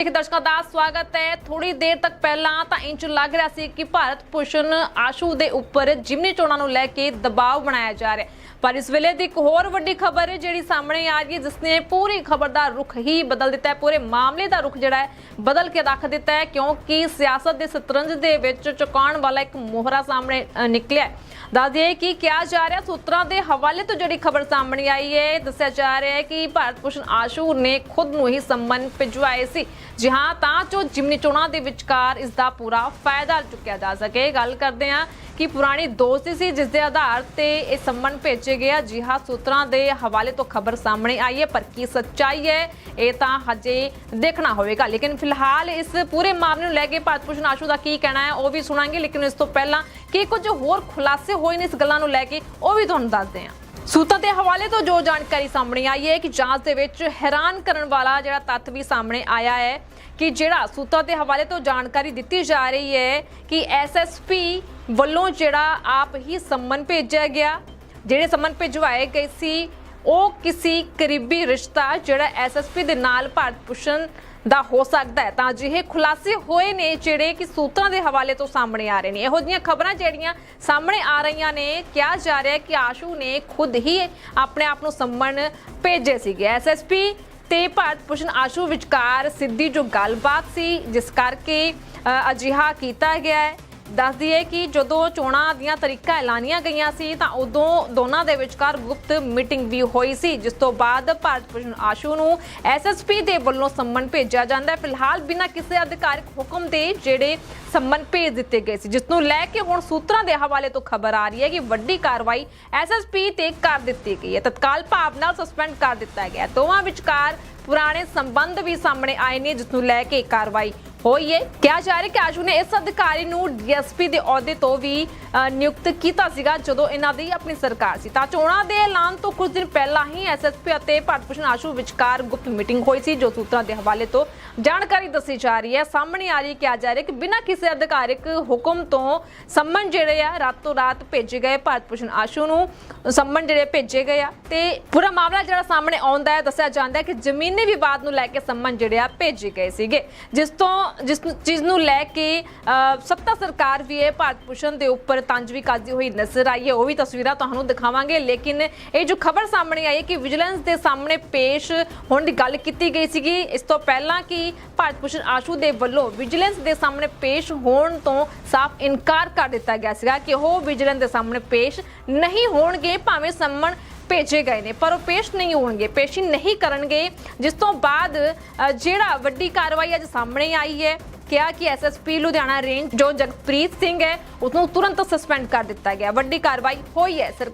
ਇੱਕ ਦਰਸ਼ਕਾਂ ਦਾ ਸਵਾਗਤ ਹੈ। ਥੋੜੀ ਦੇਰ ਤੱਕ ਪਹਿਲਾਂ ਤਾਂ ਇੰਚ ਲੱਗ ਰਿਹਾ ਸੀ ਕਿ ਭਾਰਤ ਭੂਸ਼ਣ ਆਸ਼ੂ ਦੇ ਉੱਪਰ ਜਿਮਨੀ ਚੋਣਾਂ ਨੂੰ ਲੈ ਕੇ ਦਬਾਅ ਬਣਾਇਆ ਜਾ ਰਿਹਾ ਪਰ ਇਸ ਵੇਲੇ ਦੀ ਇੱਕ ਹੋਰ ਵੱਡੀ ਖਬਰ ਹੈ ਜਿਹੜੀ ਸਾਹਮਣੇ ਆ ਰਹੀ ਹੈ, ਜਿਸ ਨੇ ਪੂਰੀ ਖਬਰ ਦਾ ਰੁਖ ਹੀ ਬਦਲ ਦਿੱਤਾ ਹੈ, ਪੂਰੇ ਮਾਮਲੇ ਦਾ ਰੁਖ ਜਿਹੜਾ ਹੈ ਬਦਲ ਕੇ ਰੱਖ ਦਿੱਤਾ ਹੈ, ਕਿਉਂਕਿ ਸਿਆਸਤ ਦੇ ਸਤਰੰਜ ਦੇ ਵਿੱਚ ਚੁਕਾਉਣ ਵਾਲਾ ਇੱਕ ਮੋਹਰਾ ਸਾਹਮਣੇ ਨਿਕਲਿਆ ਹੈ। ਦੱਸ ਦਈਏ ਕਿ ਕਿਹਾ ਜਾ ਰਿਹਾ, ਸੂਤਰਾਂ ਦੇ ਹਵਾਲੇ ਤੋਂ ਜਿਹੜੀ ਖਬਰ ਸਾਹਮਣੇ ਆਈ ਹੈ ਦੱਸਿਆ ਜਾ ਰਿਹਾ ਹੈ ਕਿ ਭਾਰਤ ਭੂਸ਼ਣ ਆਸ਼ੂ ਨੇ ਖੁਦ ਨੂੰ ਹੀ ਸੰਮਨ ਭਿਜਵਾਏ ਸੀ। ਜੀ ਹਾਂ, ਤਾਂ ਜੋ ਜਿਮਨੀ ਚੋਣਾਂ ਦੇ ਵਿਚਕਾਰ ਇਸ ਦਾ ਪੂਰਾ ਫਾਇਦਾ ਚੁੱਕਿਆ ਜਾ ਸਕੇ। ਗੱਲ ਕਰਦੇ ਹਾਂ ਕਿ ਪੁਰਾਣੀ ਦੋਸਤੀ ਸੀ ਜਿਸ ਦੇ ਆਧਾਰ ਤੇ ਇਹ ਸੰਮਨ ਭੇਜ ਗਿਆ ਜੀ ਹਾਂ ਸੂਤਰਾਂ ਦੇ ਹਵਾਲੇ ਤੋਂ ਖਬਰ ਸਾਹਮਣੇ ਆਈ ਹੈ, ਪਰ ਕੀ ਸੱਚਾਈ ਹੈ, ਇਹ ਤਾਂ ਹਜੇ ਦੇਖਣਾ ਹੋਵੇਗਾ। ਲੇਕਿਨ ਫਿਲਹਾਲ ਇਸ ਪੂਰੇ ਮਾਮਲੇ ਨੂੰ ਲੈ ਕੇ ਭਾਰਤ ਭੂਸ਼ਣ ਆਸ਼ੂ ਦਾ ਕੀ ਕਹਿਣਾ ਹੈ, ਉਹ ਵੀ ਸੁਣਾਂਗੇ। ਲੇਕਿਨ ਇਸ ਤੋਂ ਪਹਿਲਾਂ ਕੀ ਕੁਝ ਹੋਰ ਖੁਲਾਸੇ ਹੋਏ ਨੇ ਇਸ ਗੱਲਾਂ ਨੂੰ ਲੈ ਕੇ, ਉਹ ਵੀ ਤੁਹਾਨੂੰ ਦੱਸਦੇ ਹਾਂ। ਸੂਤਾਂ ਦੇ ਹਵਾਲੇ ਤੋਂ ਜੋ ਜਾਣਕਾਰੀ ਸਾਹਮਣੇ ਆਈ ਹੈ, ਕਿ ਜਾਂਚ ਦੇ ਵਿੱਚ ਹੈਰਾਨ ਕਰਨ ਵਾਲਾ ਜਿਹੜਾ ਤੱਥ ਵੀ ਸਾਹਮਣੇ ਆਇਆ ਹੈ, ਕਿ ਜਿਹੜਾ ਸੂਤਾਂ ਦੇ ਹਵਾਲੇ ਤੋਂ ਜਾਣਕਾਰੀ ਦਿੱਤੀ ਜਾ ਰਹੀ ਹੈ, ਕਿ ਐਸਐਸਪੀ ਵੱਲੋਂ ਜਿਹੜਾ ਆਪ ਹੀ ਸੰਮਨ ਭੇਜਿਆ ਗਿਆ। ਜਿਹੜੇ ਸੰਮਨ ਭਿਜਵਾਏ ਗਏ ਸੀ, ਉਹ ਕਿਸੇ ਕਰੀਬੀ ਰਿਸ਼ਤਾ ਜਿਹੜਾ ਐਸਐਸਪੀ ਦੇ ਨਾਲ ਭਾਰਤ ਭੂਸ਼ਣ ਦਾ ਹੋ ਸਕਦਾ ਹੈ। ਤਾਂ ਅਜਿਹੇ ਖੁਲਾਸੇ ਹੋਏ ਨੇ ਜਿਹੜੇ ਕਿ ਸੂਤਰਾਂ ਦੇ ਹਵਾਲੇ ਤੋਂ ਸਾਹਮਣੇ ਆ ਰਹੇ ਨੇ। ਇਹੋ ਜਿਹੀਆਂ ਖਬਰਾਂ ਜਿਹੜੀਆਂ ਸਾਹਮਣੇ ਆ ਰਹੀਆਂ ਨੇ, ਕਿਹਾ ਜਾ ਰਿਹਾ ਹੈ ਕਿ ਆਸ਼ੂ ਨੇ ਖੁਦ ਹੀ ਆਪਣੇ ਆਪ ਨੂੰ ਸੰਮਣ ਭੇਜੇ ਸੀਗੇ। ਐਸਐਸਪੀ ਤੇ ਭਾਰਤ ਭੂਸ਼ਣ ਆਸ਼ੂ ਵਿਚਕਾਰ ਸਿੱਧੀ ਜੋ ਗੱਲਬਾਤ ਸੀ, ਜਿਸ ਕਰਕੇ ਅਜਿਹਾ ਕੀਤਾ ਗਿਆ ਹੈ। ਦੱਸ ਦਈਏ ਕਿ ਜਦੋਂ ਚੋਣਾਂ ਦੀਆਂ ਤਰੀਕਾਂ ਐਲਾਨੀਆਂ ਗਈਆਂ ਸੀ ਤਾਂ ਉਦੋਂ ਦੋਨਾਂ ਦੇ ਵਿਚਕਾਰ ਗੁਪਤ ਮੀਟਿੰਗ ਵੀ ਹੋਈ ਸੀ, ਜਿਸ ਤੋਂ ਬਾਅਦ ਭਾਰਤ ਭੂਸ਼ਣ ਆਸ਼ੂ ਨੂੰ ਐਸਐਸਪੀ ਦੇ ਵੱਲੋਂ ਸੰਮਨ ਭੇਜਿਆ ਜਾਂਦਾ। ਹੈ ਫਿਲਹਾਲ ਬਿਨਾਂ ਕਿਸੇ ਅਧਿਕਾਰਿਕ ਹੁਕਮ ਦੇ ਜਿਹੜੇ ਸੰਮਨ ਭੇਜ ਦਿੱਤੇ ਗਏ ਸੀ, ਜਿਸ ਨੂੰ ਲੈ ਕੇ ਹੁਣ ਸੂਤਰਾਂ ਦੇ ਹਵਾਲੇ ਤੋਂ ਖਬਰ ਆ ਰਹੀ ਹੈ ਕਿ ਵੱਡੀ ਕਾਰਵਾਈ ਐਸਐਸਪੀ ਤੇ ਕਰ ਦਿੱਤੀ ਗਈ ਹੈ। ਤਤਕਾਲ ਭਾਵ ਨਾਲ ਸਸਪੈਂਡ ਕਰ ਦਿੱਤਾ ਗਿਆ। ਦੋਵਾਂ ਵਿਚਕਾਰ ਪੁਰਾਣੇ ਸੰਬੰਧ ਵੀ ਸਾਹਮਣੇ ਆਏ ਨੇ, ਜਿਸ ਨੂੰ ਲੈ ਕੇ ਕਾਰਵਾਈ ਹੋਈ ਹੈ ਕਿਹਾ ਜਾ ਰਿਹਾ ਕਿ ਆਸ਼ੂ ਨੇ ਇਸ ਅਧਿਕਾਰੀ ਨੂੰ ਡੀਐਸਪੀ ਦੇ ਅਹੁਦੇ ਤੋਂ ਵੀ ਨਿਯੁਕਤ ਕੀਤਾ ਸੀਗਾ ਜਦੋਂ ਇਹਨਾਂ ਦੀ ਆਪਣੀ ਸਰਕਾਰ ਸੀ। ਤਾਂ ਚੋਣਾਂ ਦੇ ਐਲਾਨ ਤੋਂ ਕੁਝ ਦਿਨ ਪਹਿਲਾਂ ਹੀ ਐਸਐਸਪੀ ਅਤੇ ਭਾਰਤ ਭੂਸ਼ਣ ਆਸ਼ੂ ਵਿਚਕਾਰ ਗੁਪਤ ਮੀਟਿੰਗ ਹੋਈ ਸੀ, ਜੋ ਸੂਤਰਾਂ ਦੇ ਹਵਾਲੇ ਤੋਂ ਜਾਣਕਾਰੀ ਦੱਸੀ ਜਾ ਰਹੀ ਹੈ। ਸਾਹਮਣੇ ਆ ਰਹੀ ਕਿਹਾ ਜਾ ਰਿਹਾ ਕਿ ਬਿਨਾਂ ਕਿਸੇ ਅਧਿਕਾਰਿਕ ਹੁਕਮ ਤੋਂ ਸੰਮਨ ਜਿਹੜੇ ਆ, ਰਾਤੋਂ ਰਾਤ ਭੇਜੇ ਗਏ ਭਾਰਤ ਭੂਸ਼ਣ ਆਸ਼ੂ ਨੂੰ ਸੰਮਨ ਜਿਹੜੇ ਭੇਜੇ ਗਏ ਆ। ਤੇ ਪੂਰਾ ਮਾਮਲਾ ਜਿਹੜਾ ਸਾਹਮਣੇ ਆਉਂਦਾ ਹੈ, ਦੱਸਿਆ ਜਾਂਦਾ ਹੈ ਕਿ ਜ਼ਮੀਨੀ ਵਿਵਾਦ ਨੂੰ ਲੈ ਕੇ ਸੰਮਨ ਜਿਹੜੇ ਆ, ਭੇਜੇ ਗਏ ਸੀਗੇ। ਜਿਸ ਤੋਂ ਜਿਸ ਚੀਜ਼ ਨੂੰ ਲੈ ਕੇ ਸੱਤਾ ਸਰਕਾਰ ਵੀ ਇਹ ਭਾਰਤ ਭੂਸ਼ਣ ਦੇ ਉੱਪਰ ਤੰਜ ਵੀ ਕਰਦੀ ਹੋਈ ਨਜ਼ਰ ਆਈ ਹੈ। ਉਹ ਵੀ ਤਸਵੀਰਾਂ ਤੁਹਾਨੂੰ ਦਿਖਾਵਾਂਗੇ। ਲੇਕਿਨ ਇਹ ਜੋ ਖਬਰ ਸਾਹਮਣੇ ਆਈ ਹੈ ਕਿ ਵਿਜੀਲੈਂਸ ਦੇ ਸਾਹਮਣੇ ਪੇਸ਼ ਹੋਣ ਦੀ ਗੱਲ ਕੀਤੀ ਗਈ ਸੀਗੀ। ਇਸ ਤੋਂ ਪਹਿਲਾਂ ਕਿ ਭਾਰਤ ਭੂਸ਼ਣ ਆਸ਼ੂ ਦੇ ਵੱਲੋਂ ਵਿਜੀਲੈਂਸ ਦੇ ਸਾਹਮਣੇ ਪੇਸ਼ ਹੋਣ ਤੋਂ ਸਾਫ਼ ਇਨਕਾਰ ਕਰ ਦਿੱਤਾ ਗਿਆ ਸੀਗਾ ਕਿ ਉਹ ਵਿਜੀਲੈਂਸ ਦੇ ਸਾਹਮਣੇ ਪੇਸ਼ ਨਹੀਂ ਹੋਣਗੇ। ਭਾਵੇਂ ਸੰਮਣ ਭੇਜੇ ਗਏ ਨੇ, ਪਰ ਉਹ ਪੇਸ਼ ਨਹੀਂ ਹੋਣਗੇ, ਪੇਸ਼ੀ ਨਹੀਂ ਕਰਨਗੇ, ਜਿਸ ਤੋਂ ਬਾਅਦ ਜਿਹੜਾ ਵੱਡੀ ਕਾਰਵਾਈ ਅੱਜ ਸਾਹਮਣੇ ਆਈ ਹੈ, ਕਿਹਾ ਕਿ ਐਸਐਸਪੀ ਲੁਧਿਆਣਾ ਰੇਂਜ ਜੋ ਜਗਪ੍ਰੀਤ ਸਿੰਘ ਹੈ ਉਸ ਨੂੰ ਤੁਰੰਤ ਸਸਪੈਂਡ ਕਰ ਦਿੱਤਾ ਗਿਆ। ਵੱਡੀ ਕਾਰਵਾਈ ਹੋਈ ਹੈ ਸਰ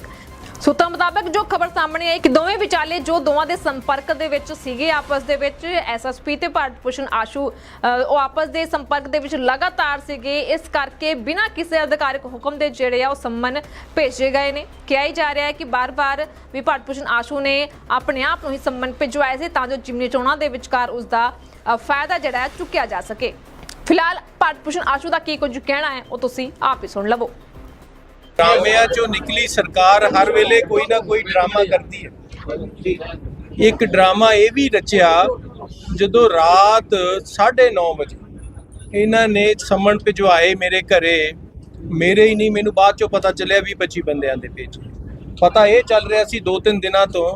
ਸੂਤਰਾਂ ਮੁਤਾਬਕ ਜੋ ਖਬਰ ਸਾਹਮਣੇ ਆਈ, ਕਿ ਦੋਵੇਂ ਵਿਚਾਲੇ ਜੋ ਦੋਵਾਂ ਦੇ ਸੰਪਰਕ ਦੇ ਵਿੱਚ ਸੀਗੇ ਆਪਸ ਦੇ ਵਿੱਚ ਐਸਐਸਪੀ ਤੇ ਭਾਰਤ ਭੂਸ਼ਣ ਆਸ਼ੂ ਉਹ ਆਪਸ ਦੇ ਸੰਪਰਕ ਦੇ ਵਿੱਚ ਲਗਾਤਾਰ ਸੀਗੇ। ਇਸ ਕਰਕੇ ਬਿਨਾਂ ਕਿਸੇ ਅਧਿਕਾਰਿਕ ਹੁਕਮ ਦੇ ਜਿਹੜੇ ਆ ਉਹ ਸੰਮਨ ਭੇਜੇ ਗਏ ਨੇ। ਕਿਹਾ ਹੀ ਜਾ ਰਿਹਾ ਹੈ ਕਿ ਬਾਰ-ਬਾਰ ਵੀ ਭਾਰਤ ਭੂਸ਼ਣ ਆਸ਼ੂ ਨੇ ਆਪਣੇ ਆਪ ਨੂੰ ਹੀ ਸੰਮਨ ਭਿਜਵਾਏ ਸੀ, ਤਾਂ ਜੋ ਜਿਮਨੀ ਚੋਣਾਂ ਦੇ ਵਿਚਕਾਰ ਉਸ ਦਾ ਫਾਇਦਾ ਜਿਹੜਾ ਚੁੱਕਿਆ ਜਾ ਸਕੇ। ਫਿਲਹਾਲ ਭਾਰਤ ਭੂਸ਼ਣ ਆਸ਼ੂ ਦਾ ਕੀ ਕੁਝ ਕਹਿਣਾ ਹੈ, ਉਹ ਤੁਸੀਂ ਆਪ ਹੀ ਸੁਣ ਲਵੋ। ਡਰਾਮਿਆਂ ਚੋਂ ਨਿਕਲੀ ਸਰਕਾਰ ਹਰ ਵੇਲੇ ਕੋਈ ਨਾ ਕੋਈ ਡਰਾਮਾ ਕਰਦੀ ਹੈ। ਇੱਕ ਡਰਾਮਾ ਇਹ ਵੀ ਰਚਿਆ ਜਦੋਂ ਰਾਤ 9:30 ਵਜੇ ਇਹਨਾਂ ਨੇ ਸਮਣ ਭਿਜਵਾਏ ਮੇਰੇ ਘਰੇ, ਮੇਰੇ ਹੀ ਨਹੀਂ, ਮੈਨੂੰ ਬਾਅਦ ਚੋਂ ਪਤਾ ਚੱਲਿਆ ਵੀ 25 ਬੰਦਿਆਂ ਦੇ ਭੇਜੇ ਪਤਾ ਇਹ ਚੱਲ ਰਿਹਾ ਸੀ ਦੋ ਤਿੰਨ ਦਿਨਾਂ ਤੋਂ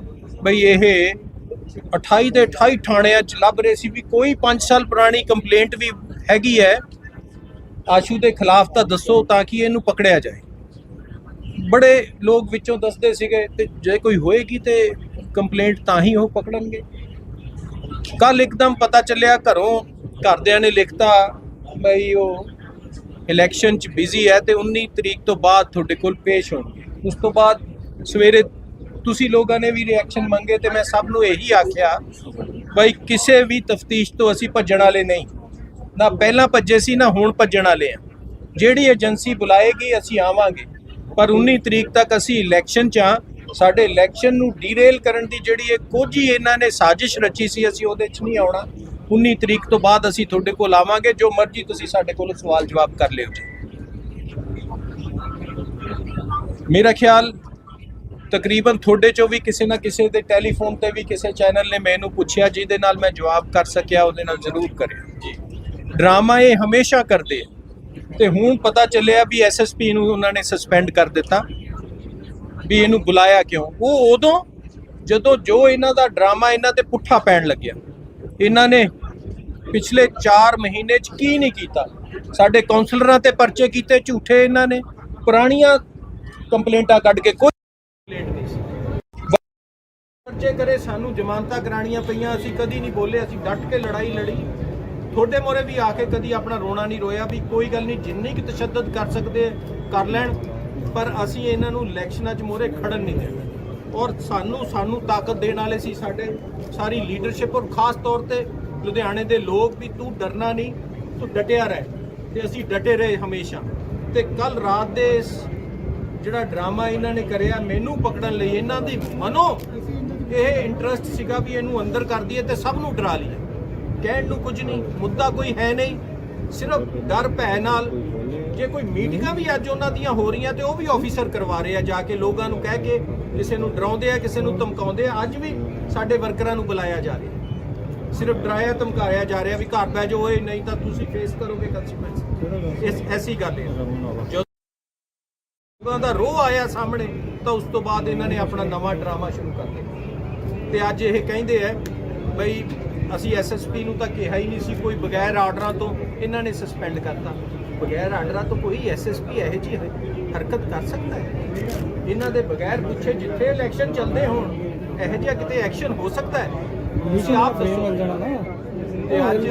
ਬਈ ਇਹ 28 ਦੇ 28 ਥਾਣਿਆਂ 'ਚ ਲੱਭ ਰਹੇ ਸੀ ਵੀ ਕੋਈ 5 ਸਾਲ ਪੁਰਾਣੀ ਕੰਪਲੇਂਟ ਵੀ ਹੈਗੀ ਹੈ। ਆਸ਼ੂ ਦੇ ਖਿਲਾਫ ਤਾਂ ਦੱਸੋ ਤਾਂ ਕਿ ਇਹਨੂੰ ਪਕੜਿਆ ਜਾਏ। ਬੜੇ ਲੋਕ ਵਿੱਚੋਂ ਦੱਸਦੇ ਸੀਗੇ ਤੇ ਜੇ ਕੋਈ ਹੋਏਗੀ ਤੇ ਕੰਪਲੇਂਟ ਤਾਂ ਹੀ ਉਹ ਪਕੜਨਗੇ। ਕੱਲ ਇੱਕਦਮ ਪਤਾ ਚੱਲਿਆ ਘਰੋਂ ਘਰਦਿਆਂ ਨੇ ਲਿਖਤਾ ਬਈ ਉਹ ਇਲੈਕਸ਼ਨ ਚ ਬਿਜ਼ੀ ਹੈ ਤੇ 19 ਤਰੀਕ ਤੋਂ ਬਾਅਦ ਤੁਹਾਡੇ ਕੋਲ ਪੇਸ਼ ਹੋਣਗੇ। ਉਸ ਤੋਂ ਬਾਅਦ ਸਵੇਰੇ ਤੁਸੀਂ ਲੋਕਾਂ ਨੇ ਵੀ ਰਿਐਕਸ਼ਨ ਮੰਗੇ ਤੇ ਮੈਂ ਸਭ ਨੂੰ ਇਹੀ ਆਖਿਆ ਬਈ ਕਿਸੇ ਵੀ ਤਫਤੀਸ਼ ਤੋਂ ਅਸੀਂ ਭੱਜਣ ਵਾਲੇ ਨਹੀਂ। ਨਾ ਪਹਿਲਾਂ ਭੱਜੇ ਸੀ, ਨਾ ਹੁਣ ਭੱਜਣ ਵਾਲੇ ਆ। ਜਿਹੜੀ ਏਜੰਸੀ ਬੁਲਾਏਗੀ, ਅਸੀਂ ਆਵਾਂਗੇ। ਪਰ 19 ਤਰੀਕ ਤੱਕ ਅਸੀਂ ਇਲੈਕਸ਼ਨ 'ਚ ਆ ਸਾਡੇ ਇਲੈਕਸ਼ਨ ਨੂੰ ਡੀਰੇਲ ਕਰਨ ਦੀ ਜਿਹੜੀ ਇਹ ਕੋਝੀ ਇਹਨਾਂ ਨੇ ਸਾਜ਼ਿਸ਼ ਰਚੀ ਸੀ, ਅਸੀਂ ਉਹਦੇ 'ਚ ਨਹੀਂ ਆਉਣਾ। 19 ਤਰੀਕ ਤੋਂ ਬਾਅਦ ਅਸੀਂ ਤੁਹਾਡੇ ਕੋਲ ਆਵਾਂਗੇ, ਜੋ ਮਰਜ਼ੀ ਤੁਸੀਂ ਸਾਡੇ ਕੋਲ ਸਵਾਲ ਜਵਾਬ ਕਰ ਲਿਓ ਜੀ। ਮੇਰਾ ਖਿਆਲ, ਤਕਰੀਬਨ ਤੁਹਾਡੇ ਚੋਂ ਵੀ ਕਿਸੇ ਨਾ ਕਿਸੇ ਦੇ ਟੈਲੀਫੋਨ ਤੇ ਵੀ ਕਿਸੇ ਚੈਨਲ ਨੇ ਮੈਨੂੰ ਪੁੱਛਿਆ, ਜਿਹਦੇ ਨਾਲ ਮੈਂ ਜਵਾਬ ਕਰ ਸਕਿਆ, ਉਹਦੇ ਨਾਲ ਜ਼ਰੂਰ ਕਰਿਆ ਜੀ। ਡਰਾਮਾ ਇਹ ਹਮੇਸ਼ਾ ਕਰਦੇ ਆ। ਤੇ ਹੁਣ ਪਤਾ ਚੱਲਿਆ ਵੀ ਐਸਐਸਪੀ ਨੂੰ ਉਹਨਾਂ ਨੇ ਸਸਪੈਂਡ ਕਰ ਦਿੱਤਾ। ਵੀ ਇਹਨੂੰ ਬੁਲਾਇਆ ਕਿਉਂ? ਉਹ ਉਦੋਂ ਜਦੋਂ ਜੋ ਇਹਨਾਂ ਦਾ ਡਰਾਮਾ ਇਹਨਾਂ ਤੇ ਪੁੱਠਾ ਪੈਣ ਲੱਗਿਆ, ਇਹਨਾਂ ਨੇ ਪਿਛਲੇ 4 ਮਹੀਨੇ ਚ ਕੀ ਨਹੀਂ ਕੀਤਾ? ਸਾਡੇ ਕਾਉਂਸਲਰਾਂ ਤੇ ਪਰਚੇ ਕੀਤੇ, ਝੂਠੇ ਇਹਨਾਂ ਨੇ, ਪੁਰਾਣੀਆਂ ਕੰਪਲੇਂਟਾਂ ਕੱਢ ਕੇ ਕੋਈ ਕੰਪਲੇਂਟ ਨਹੀਂ ਸੀ। ਪਰਚੇ ਕਰੇ, ਸਾਨੂੰ ਜ਼ਮਾਨਤਾਂ ਕਰਾਣੀਆਂ ਪਈਆਂ, ਅਸੀਂ ਕਦੀ ਨਹੀਂ ਬੋਲੇ, ਅਸੀਂ ਡਟ ਕੇ ਲੜਾਈ ਲੜੀ। ਤੁਹਾਡੇ ਮੋਰੇ ਵੀ ਆ ਕੇ ਕਦੀ ਆਪਣਾ ਰੋਣਾ ਨਹੀਂ ਰੋਇਆ ਵੀ ਕੋਈ ਗੱਲ ਨਹੀਂ, ਜਿੰਨੀ ਕਿ ਤਸ਼ੱਦਦ ਕਰ ਸਕਦੇ, ਕਰ ਲੈਣ, ਪਰ ਅਸੀਂ ਇਹਨਾਂ ਨੂੰ ਇਲੈਕਸ਼ਨਾਂ 'ਚ ਮੋਰੇ ਖੜਨ ਨਹੀਂ ਦੇਣਾ। ਔਰ ਸਾਨੂੰ ਸਾਨੂੰ ਤਾਕਤ ਦੇਣ ਵਾਲੇ ਸੀ ਸਾਡੇ, ਸਾਰੀ ਲੀਡਰਸ਼ਿਪ ਔਰ ਖਾਸ ਤੌਰ ਤੇ ਲੁਧਿਆਣੇ ਦੇ ਲੋਕ ਵੀ ਤੂੰ ਡਰਨਾ ਨਹੀਂ, ਤੂੰ ਡਟਿਆ ਰਹਿ, ਤੇ ਅਸੀਂ ਡਟੇ ਰਹੇ ਹਮੇਸ਼ਾ। ਤੇ ਕੱਲ ਰਾਤ ਦੇ ਇਸ ਜਿਹੜਾ ਡਰਾਮਾ ਇਹਨਾਂ ਨੇ ਕਰਿਆ, ਮੈਨੂੰ ਪਕੜਨ ਲਈ ਇਹਨਾਂ ਦੀ ਮਨੋ ਇਹ ਇੰਟਰਸਟ ਸੀਗਾ ਵੀ ਇਹਨੂੰ ਅੰਦਰ ਕਰ ਦਈਏ ਤੇ ਸਭ ਨੂੰ ਡਰਾ ਲਈਏ। ਕਹਿਣ ਨੂੰ ਕੁਝ ਨਹੀਂ, ਮੁੱਦਾ ਕੋਈ ਹੈ ਨਹੀਂ। ਸਿਰਫ ਡਰ ਭੈ ਨਾਲ। ਜੇ ਕੋਈ ਮੀਟਿੰਗਾਂ ਵੀ ਅੱਜ ਉਹਨਾਂ ਦੀਆਂ ਹੋ ਰਹੀਆਂ ਤੇ ਉਹ ਵੀ ਆਫੀਸਰ ਕਰਵਾ ਰਹੇ ਆ ਜਾ ਕੇ ਲੋਕਾਂ ਨੂੰ ਕਹਿ ਕੇ ਕਿਸੇ ਨੂੰ ਡਰਾਉਂਦੇ ਆ, ਕਿਸੇ ਨੂੰ ਧਮਕਾਉਂਦੇ ਆ, ਅੱਜ ਵੀ ਸਾਡੇ ਵਰਕਰਾਂ ਨੂੰ ਬੁਲਾਇਆ ਜਾ ਰਿਹਾ। ਸਿਰਫ ਡਰਾਇਆ, ਧਮਕਾਇਆ ਜਾ ਰਿਹਾ ਵੀ ਘਰ ਬਹਿ ਜਾਓ ਓਏ, ਨਹੀਂ ਤਾਂ ਤੁਸੀਂ ਫੇਸ ਕਰੋਗੇ ਕੰਸੀਕੁਐਂਸ ਇਸ, ਐਸੀ ਗੱਲ ਹੈ। ਜਦੋਂ ਦਾ ਰੋਹ ਆਇਆ ਸਾਹਮਣੇ, ਤਾਂ ਉਸ ਤੋਂ ਬਾਅਦ ਇਹਨਾਂ ਨੇ ਆਪਣਾ ਨਵਾਂ ਡਰਾਮਾ ਸ਼ੁਰੂ ਕਰ ਦਿੱਤਾ। ਤੇ ਅੱਜ ਇਹ ਕਹਿੰਦੇ ਆ, ਬਈ ਅਸੀਂ ਐਸਐਸਪੀ ਨੂੰ ਤਾਂ ਕਿਹਾ ਹੀ ਨਹੀਂ ਸੀ ਕੋਈ ਬਗੈਰ ਆਰਡਰਾਂ ਤੋਂ ਇਹਨਾਂ ਨੇ ਸਸਪੈਂਡ ਕਰਤਾ। ਬਗੈਰ ਆਰਡਰਾਂ ਤੋਂ ਕੋਈ ਐਸਐਸਪੀ ਇਹੋ ਹਰ- ਹਰਕਤ ਕਰ ਸਕਦਾ ਹੈ? ਇਹਨਾਂ ਦੇ ਬਗੈਰ ਪੁੱਛੇ ਜਿੱਥੇ ਇਲੈਕਸ਼ਨ ਚੱਲਦੇ ਹੋਣ ਇਹੋ ਜਿਹਾ ਕਿਤੇ ਐਕਸ਼ਨ ਹੋ ਸਕਦਾ ਹੈ? ਤੁਸੀਂ ਆਪ ਦੱਸੋ। ਤੇ ਅੱਜ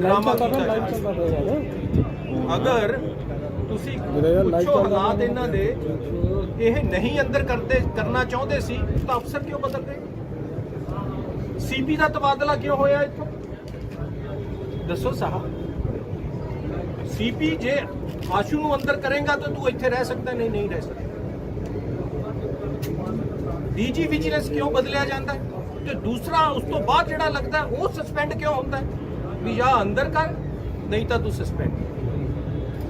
ਡਰਾਮਾ ਕੀਤਾ ਜਾ ਰਿਹਾ। ਅਗਰ ਤੁਸੀਂ ਪੁੱਛੋ ਹਾਲਾਤ ਇਹਨਾਂ ਦੇ ਇਹ ਨਹੀਂ ਅੰਦਰ ਕਰਦੇ ਕਰਨਾ ਚਾਹੁੰਦੇ ਸੀ ਤਾਂ ਅਫਸਰ ਕਿਉਂ ਬਦਲ ਗਏ? ਸੀਪੀ ਦਾ ਤਬਾਦਲਾ ਕਿਉਂ ਹੋਇਆ ਇੱਥੋਂ? ਦੱਸੋ ਸਾਹਿਬ। ਸੀਪੀ ਜੇ ਆਸ਼ੂ ਨੂੰ ਅੰਦਰ ਕਰੇਗਾ ਤਾਂ ਤੂੰ ਇੱਥੇ ਰਹਿ ਸਕਦਾ, ਨਹੀਂ ਨਹੀਂ ਰਹਿ ਸਕਦਾ। ਡੀਜੀ ਵਿਜੀਲੈਂਸ ਕਿਉਂ ਬਦਲਿਆ ਜਾਂਦਾ ਹੈ? ਤੇ ਦੂਸਰਾ, ਉਸ ਤੋਂ ਬਾਅਦ ਜਿਹੜਾ ਲੱਗਦਾ ਉਹ ਸਸਪੈਂਡ ਕਿਉਂ ਹੁੰਦਾ ਵੀ ਜਾਂ ਅੰਦਰ ਕਰ, ਨਹੀਂ ਤਾਂ ਤੂੰ ਸਸਪੈਂਡ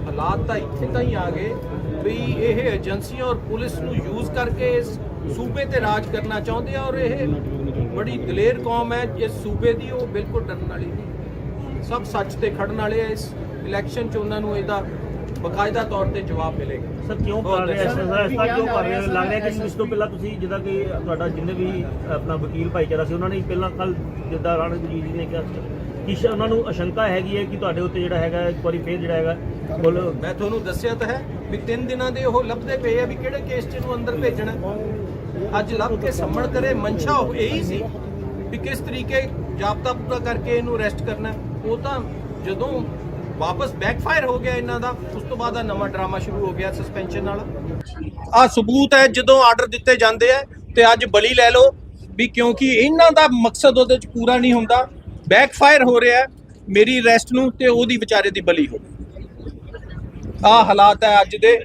ਹਾਲਾਤ ਤਾਂ ਇੱਥੇ ਤਾਂ ਹੀ ਆ ਗਏ ਵੀ ਇਹ ਏਜੰਸੀਆਂ ਔਰ ਪੁਲਿਸ ਨੂੰ ਯੂਜ਼ ਕਰਕੇ ਇਸ ਸੂਬੇ ਤੇ ਰਾਜ ਕਰਨਾ ਚਾਹੁੰਦੇ ਆ ਔਰ ਇਹ ਬੜੀ ਦਲੇਰ ਕੌਮ ਹੈ ਇਸ ਸੂਬੇ ਦੀ ਉਹ ਬਿਲਕੁਲ ਡਰਨ ਵਾਲੀ ਨਹੀਂ ਸਭ ਸੱਚ ਤੇ ਖੜਨ ਵਾਲੇ ਆ ਇਸ ਇਲੈਕਸ਼ਨ 'ਚ ਉਹਨਾਂ ਨੂੰ ਇਹਦਾ ਬਕਾਇਦਾ ਤੌਰ ਤੇ ਜਵਾਬ ਮਿਲੇਗਾ ਸਰ ਕਿਉਂ ਕਰ ਰਹੇ ਐਸਾ ਅੱਛਾ। ਐਸਾ ਕਿਉਂ ਕਰ ਰਹੇ? ਲੱਗ ਰਿਹਾ ਕਿ ਇਸ ਤੋਂ ਪਹਿਲਾਂ ਤੁਸੀਂ ਜਿੱਦਾਂ ਕਿ ਤੁਹਾਡਾ ਜਿੰਨੇ ਵੀ ਆਪਣਾ ਵਕੀਲ ਭਾਈਚਾਰਾ ਸੀ ਉਹਨਾਂ ਨੇ ਪਹਿਲਾਂ ਕੱਲ ਜਿੱਦਾਂ ਰਾਣਾ ਜੀ ਜੀ ਨੇ ਕਿਹਾ ਸੀ ਕਿ ਸ਼- ਉਹਨਾਂ ਨੂੰ ਅਸ਼ੰਕਾ ਹੈਗੀ ਹੈ ਕਿ ਤੁਹਾਡੇ ਉੱਤੇ ਜਿਹੜਾ ਹੈਗਾ ਇੱਕ ਵਾਰੀ ਫੇਰ ਜਿਹੜਾ ਹੈਗਾ ਕੁੱਲ ਮੈਂ ਤੁਹਾਨੂੰ ਦੱਸਿਆ ਤਾਂ ਹੈ ਵੀ ਤਿੰਨ ਦਿਨਾਂ ਦੇ ਉਹ ਲੱਭਦੇ ਪਏ ਆ ਵੀ ਕਿਹੜੇ ਕੇਸ 'ਚ ਇਹਨੂੰ ਅੰਦਰ ਭੇਜਣਾ। ਅੱਜ ਲੱਭ ਕੇ ਸੰਮਣ ਕਰੇ, ਮਨਸ਼ਾ ਉਹ ਇਹੀ ਸੀ ਵੀ ਕਿਸ ਤਰੀਕੇ ਜਾਬਤਾ ਪੂਰਾ ਕਰਕੇ ਇਹਨੂੰ ਅਰੈਸਟ ਕਰਨਾ ਉਹ ਤਾਂ ਜਦੋਂ ਵਾਪਸ ਬੈਕਫਾਇਰ ਹੋ ਗਿਆ ਇਹਨਾਂ ਦਾ, ਉਸ ਤੋਂ ਬਾਅਦ ਆ ਨਵਾਂ ਡਰਾਮਾ ਸ਼ੁਰੂ ਹੋ ਗਿਆ ਸਸਪੈਂਸ਼ਨ ਨਾਲ। ਆ ਸਬੂਤ ਹੈ, ਜਦੋਂ ਆਰਡਰ ਦਿੱਤੇ ਜਾਂਦੇ ਆ, ਤੇ ਅੱਜ ਬਲੀ ਲੈ ਲਓ ਵੀ ਕਿਉਂਕਿ ਇਹਨਾਂ ਦਾ ਮਕਸਦ ਉਹਦੇ ਚ ਪੂਰਾ ਨਹੀਂ ਹੁੰਦਾ। ਬੈਕਫਾਇਰ ਹੋ ਰਿਹਾ ਮੇਰੀ ਅਰੈਸਟ ਨੂੰ ਤੇ ਉਹਦੀ ਵਿਚਾਰੇ ਦੀ ਬਲੀ ਹੋ ਆ ਹਾਲਾਤ ਹੈ ਅੱਜ ਦੇ,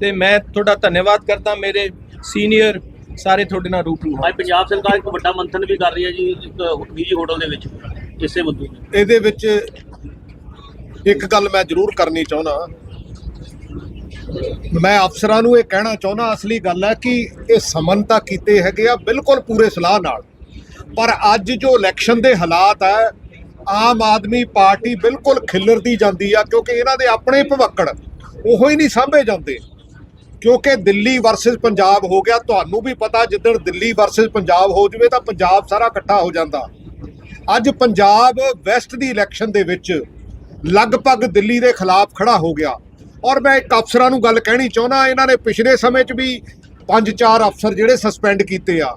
ਤੇ ਮੈਂ ਤੁਹਾਡਾ ਧੰਨਵਾਦ ਕਰਦਾ ਮੇਰੇ ਸੀਨੀਅਰ ਸਾਰੇ ਤੁਹਾਡੇ ਨਾਲ ਰੂਬਰੂ ਅੱਜ ਪੰਜਾਬ ਸਰਕਾਰ ਇੱਕ ਵੱਡਾ ਮੰਥਨ ਵੀ ਕਰ ਰਹੀ ਹੈ ਜੀ ਇੱਕ ਨਿੱਜੀ ਹੋਟਲ ਦੇ ਵਿੱਚ ਇਸੇ ਮੁੱਦੇ ਤੇ। ਇਹਦੇ ਵਿੱਚ ਇੱਕ ਗੱਲ ਮੈਂ ਜ਼ਰੂਰ ਕਰਨੀ ਚਾਹੁੰਦਾ। ਮੈਂ ਅਫਸਰਾਂ ਨੂੰ ਇਹ ਕਹਿਣਾ ਚਾਹੁੰਦਾ ਅਸਲੀ ਗੱਲ ਹੈ ਕਿ ਇਹ ਸਮਨ ਤਾਂ ਕੀਤੇ ਹੈਗੇ ਆ ਬਿਲਕੁਲ ਪੂਰੇ ਸਲਾਹ ਨਾਲ। ਪਰ ਅੱਜ ਜੋ ਇਲੈਕਸ਼ਨ ਦੇ ਹਾਲਾਤ ਹੈ ਆਮ ਆਦਮੀ ਪਾਰਟੀ ਬਿਲਕੁਲ ਖਿੱਲਰਦੀ ਜਾਂਦੀ ਆ ਕਿਉਂਕਿ ਇਹਨਾਂ ਦੇ ਆਪਣੇ ਭਵੱਕੜ ਉਹੋ ਹੀ ਨਹੀਂ ਸਾਂਭੇ ਜਾਂਦੇ। ਕਿਉਂਕਿ ਦਿੱਲੀ ਵਰਸਸ ਪੰਜਾਬ ਹੋ ਗਿਆ, ਤੁਹਾਨੂੰ ਵੀ ਪਤਾ ਜਿੱਦਣ ਦਿੱਲੀ ਵਰਸਸ ਪੰਜਾਬ ਹੋ ਜਵੇ ਤਾਂ ਪੰਜਾਬ ਸਾਰਾ ਇਕੱਠਾ ਹੋ ਜਾਂਦਾ। ਅੱਜ ਪੰਜਾਬ ਵੈਸਟ ਦੀ ਇਲੈਕਸ਼ਨ ਦੇ ਵਿੱਚ ਲਗਭਗ ਦਿੱਲੀ ਦੇ ਖਿਲਾਫ ਖੜਾ ਹੋ ਗਿਆ। ਔਰ ਮੈਂ ਇੱਕ ਅਫਸਰਾਂ ਨੂੰ ਗੱਲ ਕਹਿਣੀ ਚਾਹੁੰਦਾ, ਇਹਨਾਂ ਨੇ ਪਿਛਲੇ ਸਮੇਂ 'ਚ ਵੀ ਪੰਜ ਚਾਰ ਅਫਸਰ ਜਿਹੜੇ ਸਸਪੈਂਡ ਕੀਤੇ ਆ,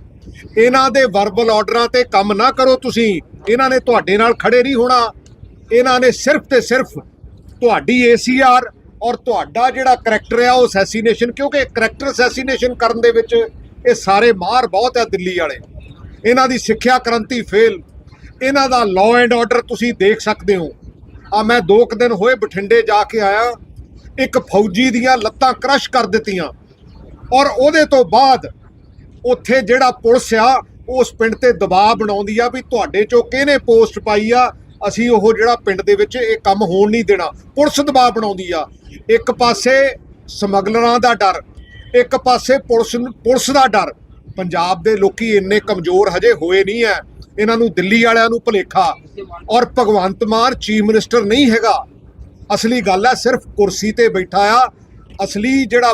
ਇਹਨਾਂ ਦੇ ਵਰਬਲ ਆਰਡਰਾਂ ਤੇ ਕੰਮ ਨਾ ਕਰੋ ਤੁਸੀਂ, ਇਹਨਾਂ ਨੇ ਤੁਹਾਡੇ ਨਾਲ ਖੜੇ ਨਹੀਂ ਹੋਣਾ, ਇਹਨਾਂ ਨੇ ਸਿਰਫ ਤੇ ਸਿਰਫ ਤੁਹਾਡੀ ਏਸੀਆਰ ਔਰ ਤੁਹਾਡਾ ਜਿਹੜਾ ਕਰੈਕਟਰ ਆ, ਉਹ ਅਸੈਸੀਨੇਸ਼ਨ ਕਿਉਂਕਿ ਕਰੈਕਟਰ ਅਸੈਸੀਨੇਸ਼ਨ ਕਰਨ ਦੇ ਵਿੱਚ ਇਹ ਸਾਰੇ ਮਾਹਰ ਬਹੁਤ ਆ ਦਿੱਲੀ ਵਾਲੇ। ਇਹਨਾਂ ਦੀ ਸਿੱਖਿਆ ਕ੍ਰਾਂਤੀ ਫੇਲ ਇਹਨਾਂ ਦਾ ਲਾਅ ਐਂਡ ਆਰਡਰ ਤੁਸੀਂ ਦੇਖ ਸਕਦੇ ਹੋ। ਆ ਮੈਂ ਦੋ ਕੁ ਦਿਨ ਹੋਏ ਬਠਿੰਡੇ ਜਾ ਕੇ ਆਇਆ। ਇੱਕ ਫੌਜੀ ਦੀਆਂ ਲੱਤਾਂ ਕ੍ਰਸ਼ ਕਰ ਦਿੱਤੀਆਂ। ਔਰ ਉਹਦੇ ਤੋਂ ਬਾਅਦ ਉੱਥੇ ਜਿਹੜਾ ਪੁਲਿਸ ਆ, ਉਸ ਪਿੰਡ ਤੇ ਦਬਾਅ ਬਣਾਉਂਦੀ ਆ ਵੀ ਤੁਹਾਡੇ ਚੋਂ ਕਿਹਨੇ ਪੋਸਟ ਪਾਈ ਆ? ਅਸੀਂ ਉਹ ਜਿਹੜਾ ਪਿੰਡ ਦੇ ਵਿੱਚ ਇਹ ਕੰਮ ਹੋਣ ਨਹੀਂ ਦੇਣਾ। ਪੁਲਿਸ ਦਬਾਅ ਬਣਾਉਂਦੀ ਆ। ਇੱਕ ਪਾਸੇ ਸਮਗਲਰਾਂ ਦਾ ਡਰ, ਇੱਕ ਪਾਸੇ ਪੁਲਿਸ ਪੁਲਿਸ ਦਾ ਡਰ। ਪੰਜਾਬ ਦੇ ਲੋਕੀ ਇੰਨੇ ਕਮਜ਼ੋਰ ਹਜੇ ਹੋਏ ਨਹੀਂ ਐ। ਇਹਨਾਂ ਨੂੰ ਦਿੱਲੀ ਵਾਲਿਆਂ ਨੂੰ ਭੁਲੇਖਾ ਔਰ ਭਗਵੰਤ ਮਾਨ ਚੀਫ ਮਿਨਿਸਟਰ ਨਹੀਂ ਹੈਗਾ। ਅਸਲੀ ਗੱਲ ਹੈ ਸਿਰਫ ਕੁਰਸੀ ਤੇ ਬੈਠਾ ਆ। ਅਸਲੀ ਜਿਹੜਾ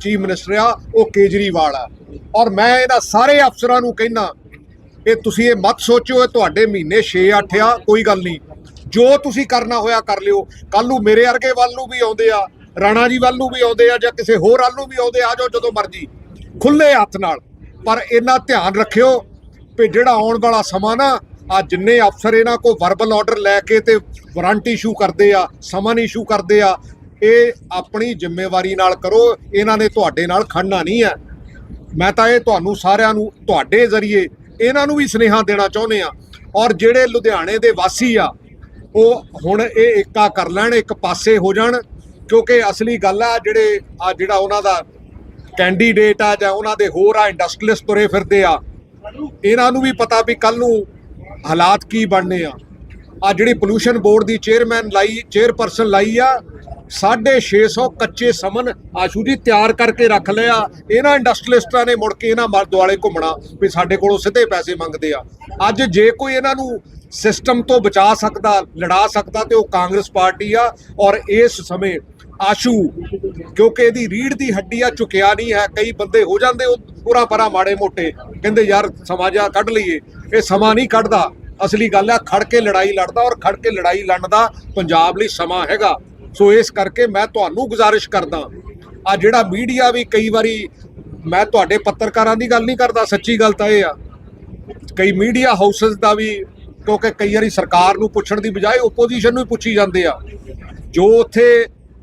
ਚੀਫ ਮਿਨਿਸਟਰ ਆ, ਉਹ ਕੇਜਰੀਵਾਲ ਆ। ਔਰ ਮੈਂ ਇਹਨਾਂ ਸਾਰੇ ਅਫਸਰਾਂ ਨੂੰ ਕਹਿਣਾ ਇਹ ਤੁਸੀਂ ਇਹ ਮਤ ਸੋਚੋ ਇਹ ਤੁਹਾਡੇ ਮਹੀਨੇ 6-8 ਆ, ਕੋਈ ਗੱਲ ਨਹੀਂ। ਜੋ ਤੁਸੀਂ ਕਰਨਾ ਹੋਇਆ ਕਰ ਲਿਓ। ਕੱਲ ਨੂੰ ਮੇਰੇ ਵਰਗੇ ਵੱਲ ਨੂੰ ਵੀ ਆਉਂਦੇ ਆ, ਰਾਣਾ ਜੀ ਵੱਲ ਨੂੰ ਵੀ ਆਉਂਦੇ ਆ ਜਾਂ ਕਿਸੇ ਹੋਰ ਵੱਲ ਨੂੰ ਵੀ ਆਉਂਦੇ ਆ ਜਾਓ ਜਦੋਂ ਮਰਜ਼ੀ। ਖੁੱਲੇ ਹੱਥ ਨਾਲ। ਪਰ ਇਹਨਾਂ ਧਿਆਨ ਰੱਖਿਓ ਵੀ ਜਿਹੜਾ ਆਉਣ ਵਾਲਾ ਸਮਾਂ ਨਾ, ਆ ਜਿੰਨੇ ਅਫਸਰ ਇਹਨਾਂ ਕੋ ਵਰਬਲ ਆਰਡਰ ਲੈ ਕੇ ਤੇ ਵਾਰੰਟ ਇਸ਼ੂ ਕਰਦੇ ਆ ਸਮਨ ਇਸ਼ੂ ਕਰਦੇ ਆ, ਇਹ ਆਪਣੀ ਜ਼ਿੰਮੇਵਾਰੀ ਨਾਲ ਕਰੋ। ਇਹਨਾਂ ਨੇ ਤੁਹਾਡੇ ਨਾਲ ਖੜਨਾ ਨਹੀਂ ਹੈ ਮੈਂ ਤਾਂ ਇਹ ਤੁਹਾਨੂੰ ਸਾਰਿਆਂ ਨੂੰ, ਤੁਹਾਡੇ ਜ਼ਰੀਏ ਇਹਨਾਂ ਨੂੰ ਵੀ ਸੁਨੇਹਾ ਦੇਣਾ ਚਾਹੁੰਦੇ ਆ। ਔਰ ਜਿਹੜੇ ਲੁਧਿਆਣੇ ਦੇ ਵਾਸੀ ਆ ਉਹ ਹੁਣ ਇਹ ਏਕਾ ਕਰ ਲੈਣ, ਇੱਕ ਪਾਸੇ ਹੋ ਜਾਣ, ਕਿਉਂਕਿ ਅਸਲੀ ਗੱਲ ਆ ਜਿਹੜੇ ਆ ਜਿਹੜਾ ਉਹਨਾਂ ਦਾ ਕੈਂਡੀਡੇਟ ਆ ਜਾਂ ਉਹਨਾਂ ਦੇ ਹੋਰ ਆ ਇੰਡਸਟਰੀਅਲਿਸਟ ਤੁਰੇ ਫਿਰਦੇ ਆ, ਇਹਨਾਂ ਨੂੰ ਵੀ ਪਤਾ ਵੀ ਕੱਲ ਨੂੰ ਹਾਲਾਤ ਕੀ ਬਣਨੇ ਆ। ਆ ਜਿਹੜੀ ਪੋਲੂਸ਼ਨ ਬੋਰਡ ਦੀ ਚੇਅਰਮੈਨ ਲਾਈ ਚੇਅਰਪਰਸਨ ਲਾਈ ਆ 650 ਕੱਚੇ ਸਮਨ ਆਸ਼ੂ ਜੀ ਤਿਆਰ ਕਰਕੇ ਰੱਖ ਲਿਆ ਇਹਨਾਂ ਇੰਡਸਟਰੀਲਿਸਟਾਂ ਨੇ ਮੁੜ ਕੇ ਇਹਨਾਂ ਮਰ ਦੁਆਲੇ ਘੁੰਮਣਾ ਵੀ ਸਾਡੇ ਕੋਲੋਂ ਸਿੱਧੇ ਪੈਸੇ ਮੰਗਦੇ ਆ। ਅੱਜ ਜੇ ਕੋਈ ਇਹਨਾਂ ਨੂੰ ਸਿਸਟਮ ਤੋਂ ਬਚਾ ਸਕਦਾ, ਲੜਾ ਸਕਦਾ ਤੇ ਉਹ ਕਾਂਗਰਸ ਪਾਰਟੀ ਆ ਔਰ ਇਸ ਸਮੇਂ ਆਸ਼ੂ, ਕਿਉਂਕਿ ਇਹਦੀ ਰੀੜ ਦੀ ਹੱਡੀ ਆ, ਝੁਕਿਆ ਨਹੀਂ ਹੈ, ਕਈ ਬੰਦੇ ਹੋ ਜਾਂਦੇ ਉਹ ਪੂਰਾ ਪਰਾ ਮਾੜੇ ਮੋਟੇ, ਕਹਿੰਦੇ ਯਾਰ ਸਮਾਜਾ ਕੱਢ ਲਈਏ। ਇਹ ਸਮਾਂ ਨਹੀਂ ਕੱਢਦਾ। ਅਸਲੀ ਗੱਲ ਆ, ਖੜ ਕੇ ਲੜਾਈ ਲੜਦਾ ਔਰ ਖੜ ਕੇ ਲੜਾਈ ਲੜਦਾ ਪੰਜਾਬ ਲਈ ਸਮਾਂ ਹੈਗਾ। ਸੋ ਇਸ ਕਰਕੇ ਮੈਂ ਤੁਹਾਨੂੰ ਗੁਜ਼ਾਰਿਸ਼ ਕਰਦਾ। ਆ ਜਿਹੜਾ ਮੀਡੀਆ ਵੀ ਕਈ ਵਾਰੀ ਮੈਂ ਤੁਹਾਡੇ ਪੱਤਰਕਾਰਾਂ ਦੀ ਗੱਲ ਨਹੀਂ ਕਰਦਾ, ਸੱਚੀ ਗੱਲ ਤਾਂ ਇਹ ਆ। ਕਈ ਮੀਡੀਆ ਹਾਊਸਸ ਦਾ ਵੀ ਕਿਉਂਕਿ ਕਈ ਵਾਰੀ ਸਰਕਾਰ ਨੂੰ ਪੁੱਛਣ ਦੀ ਬਜਾਏ ਓਪੋਜੀਸ਼ਨ ਨੂੰ ਹੀ ਪੁੱਛੀ ਜਾਂਦੇ ਆ। ਜੋ ਉੱਥੇ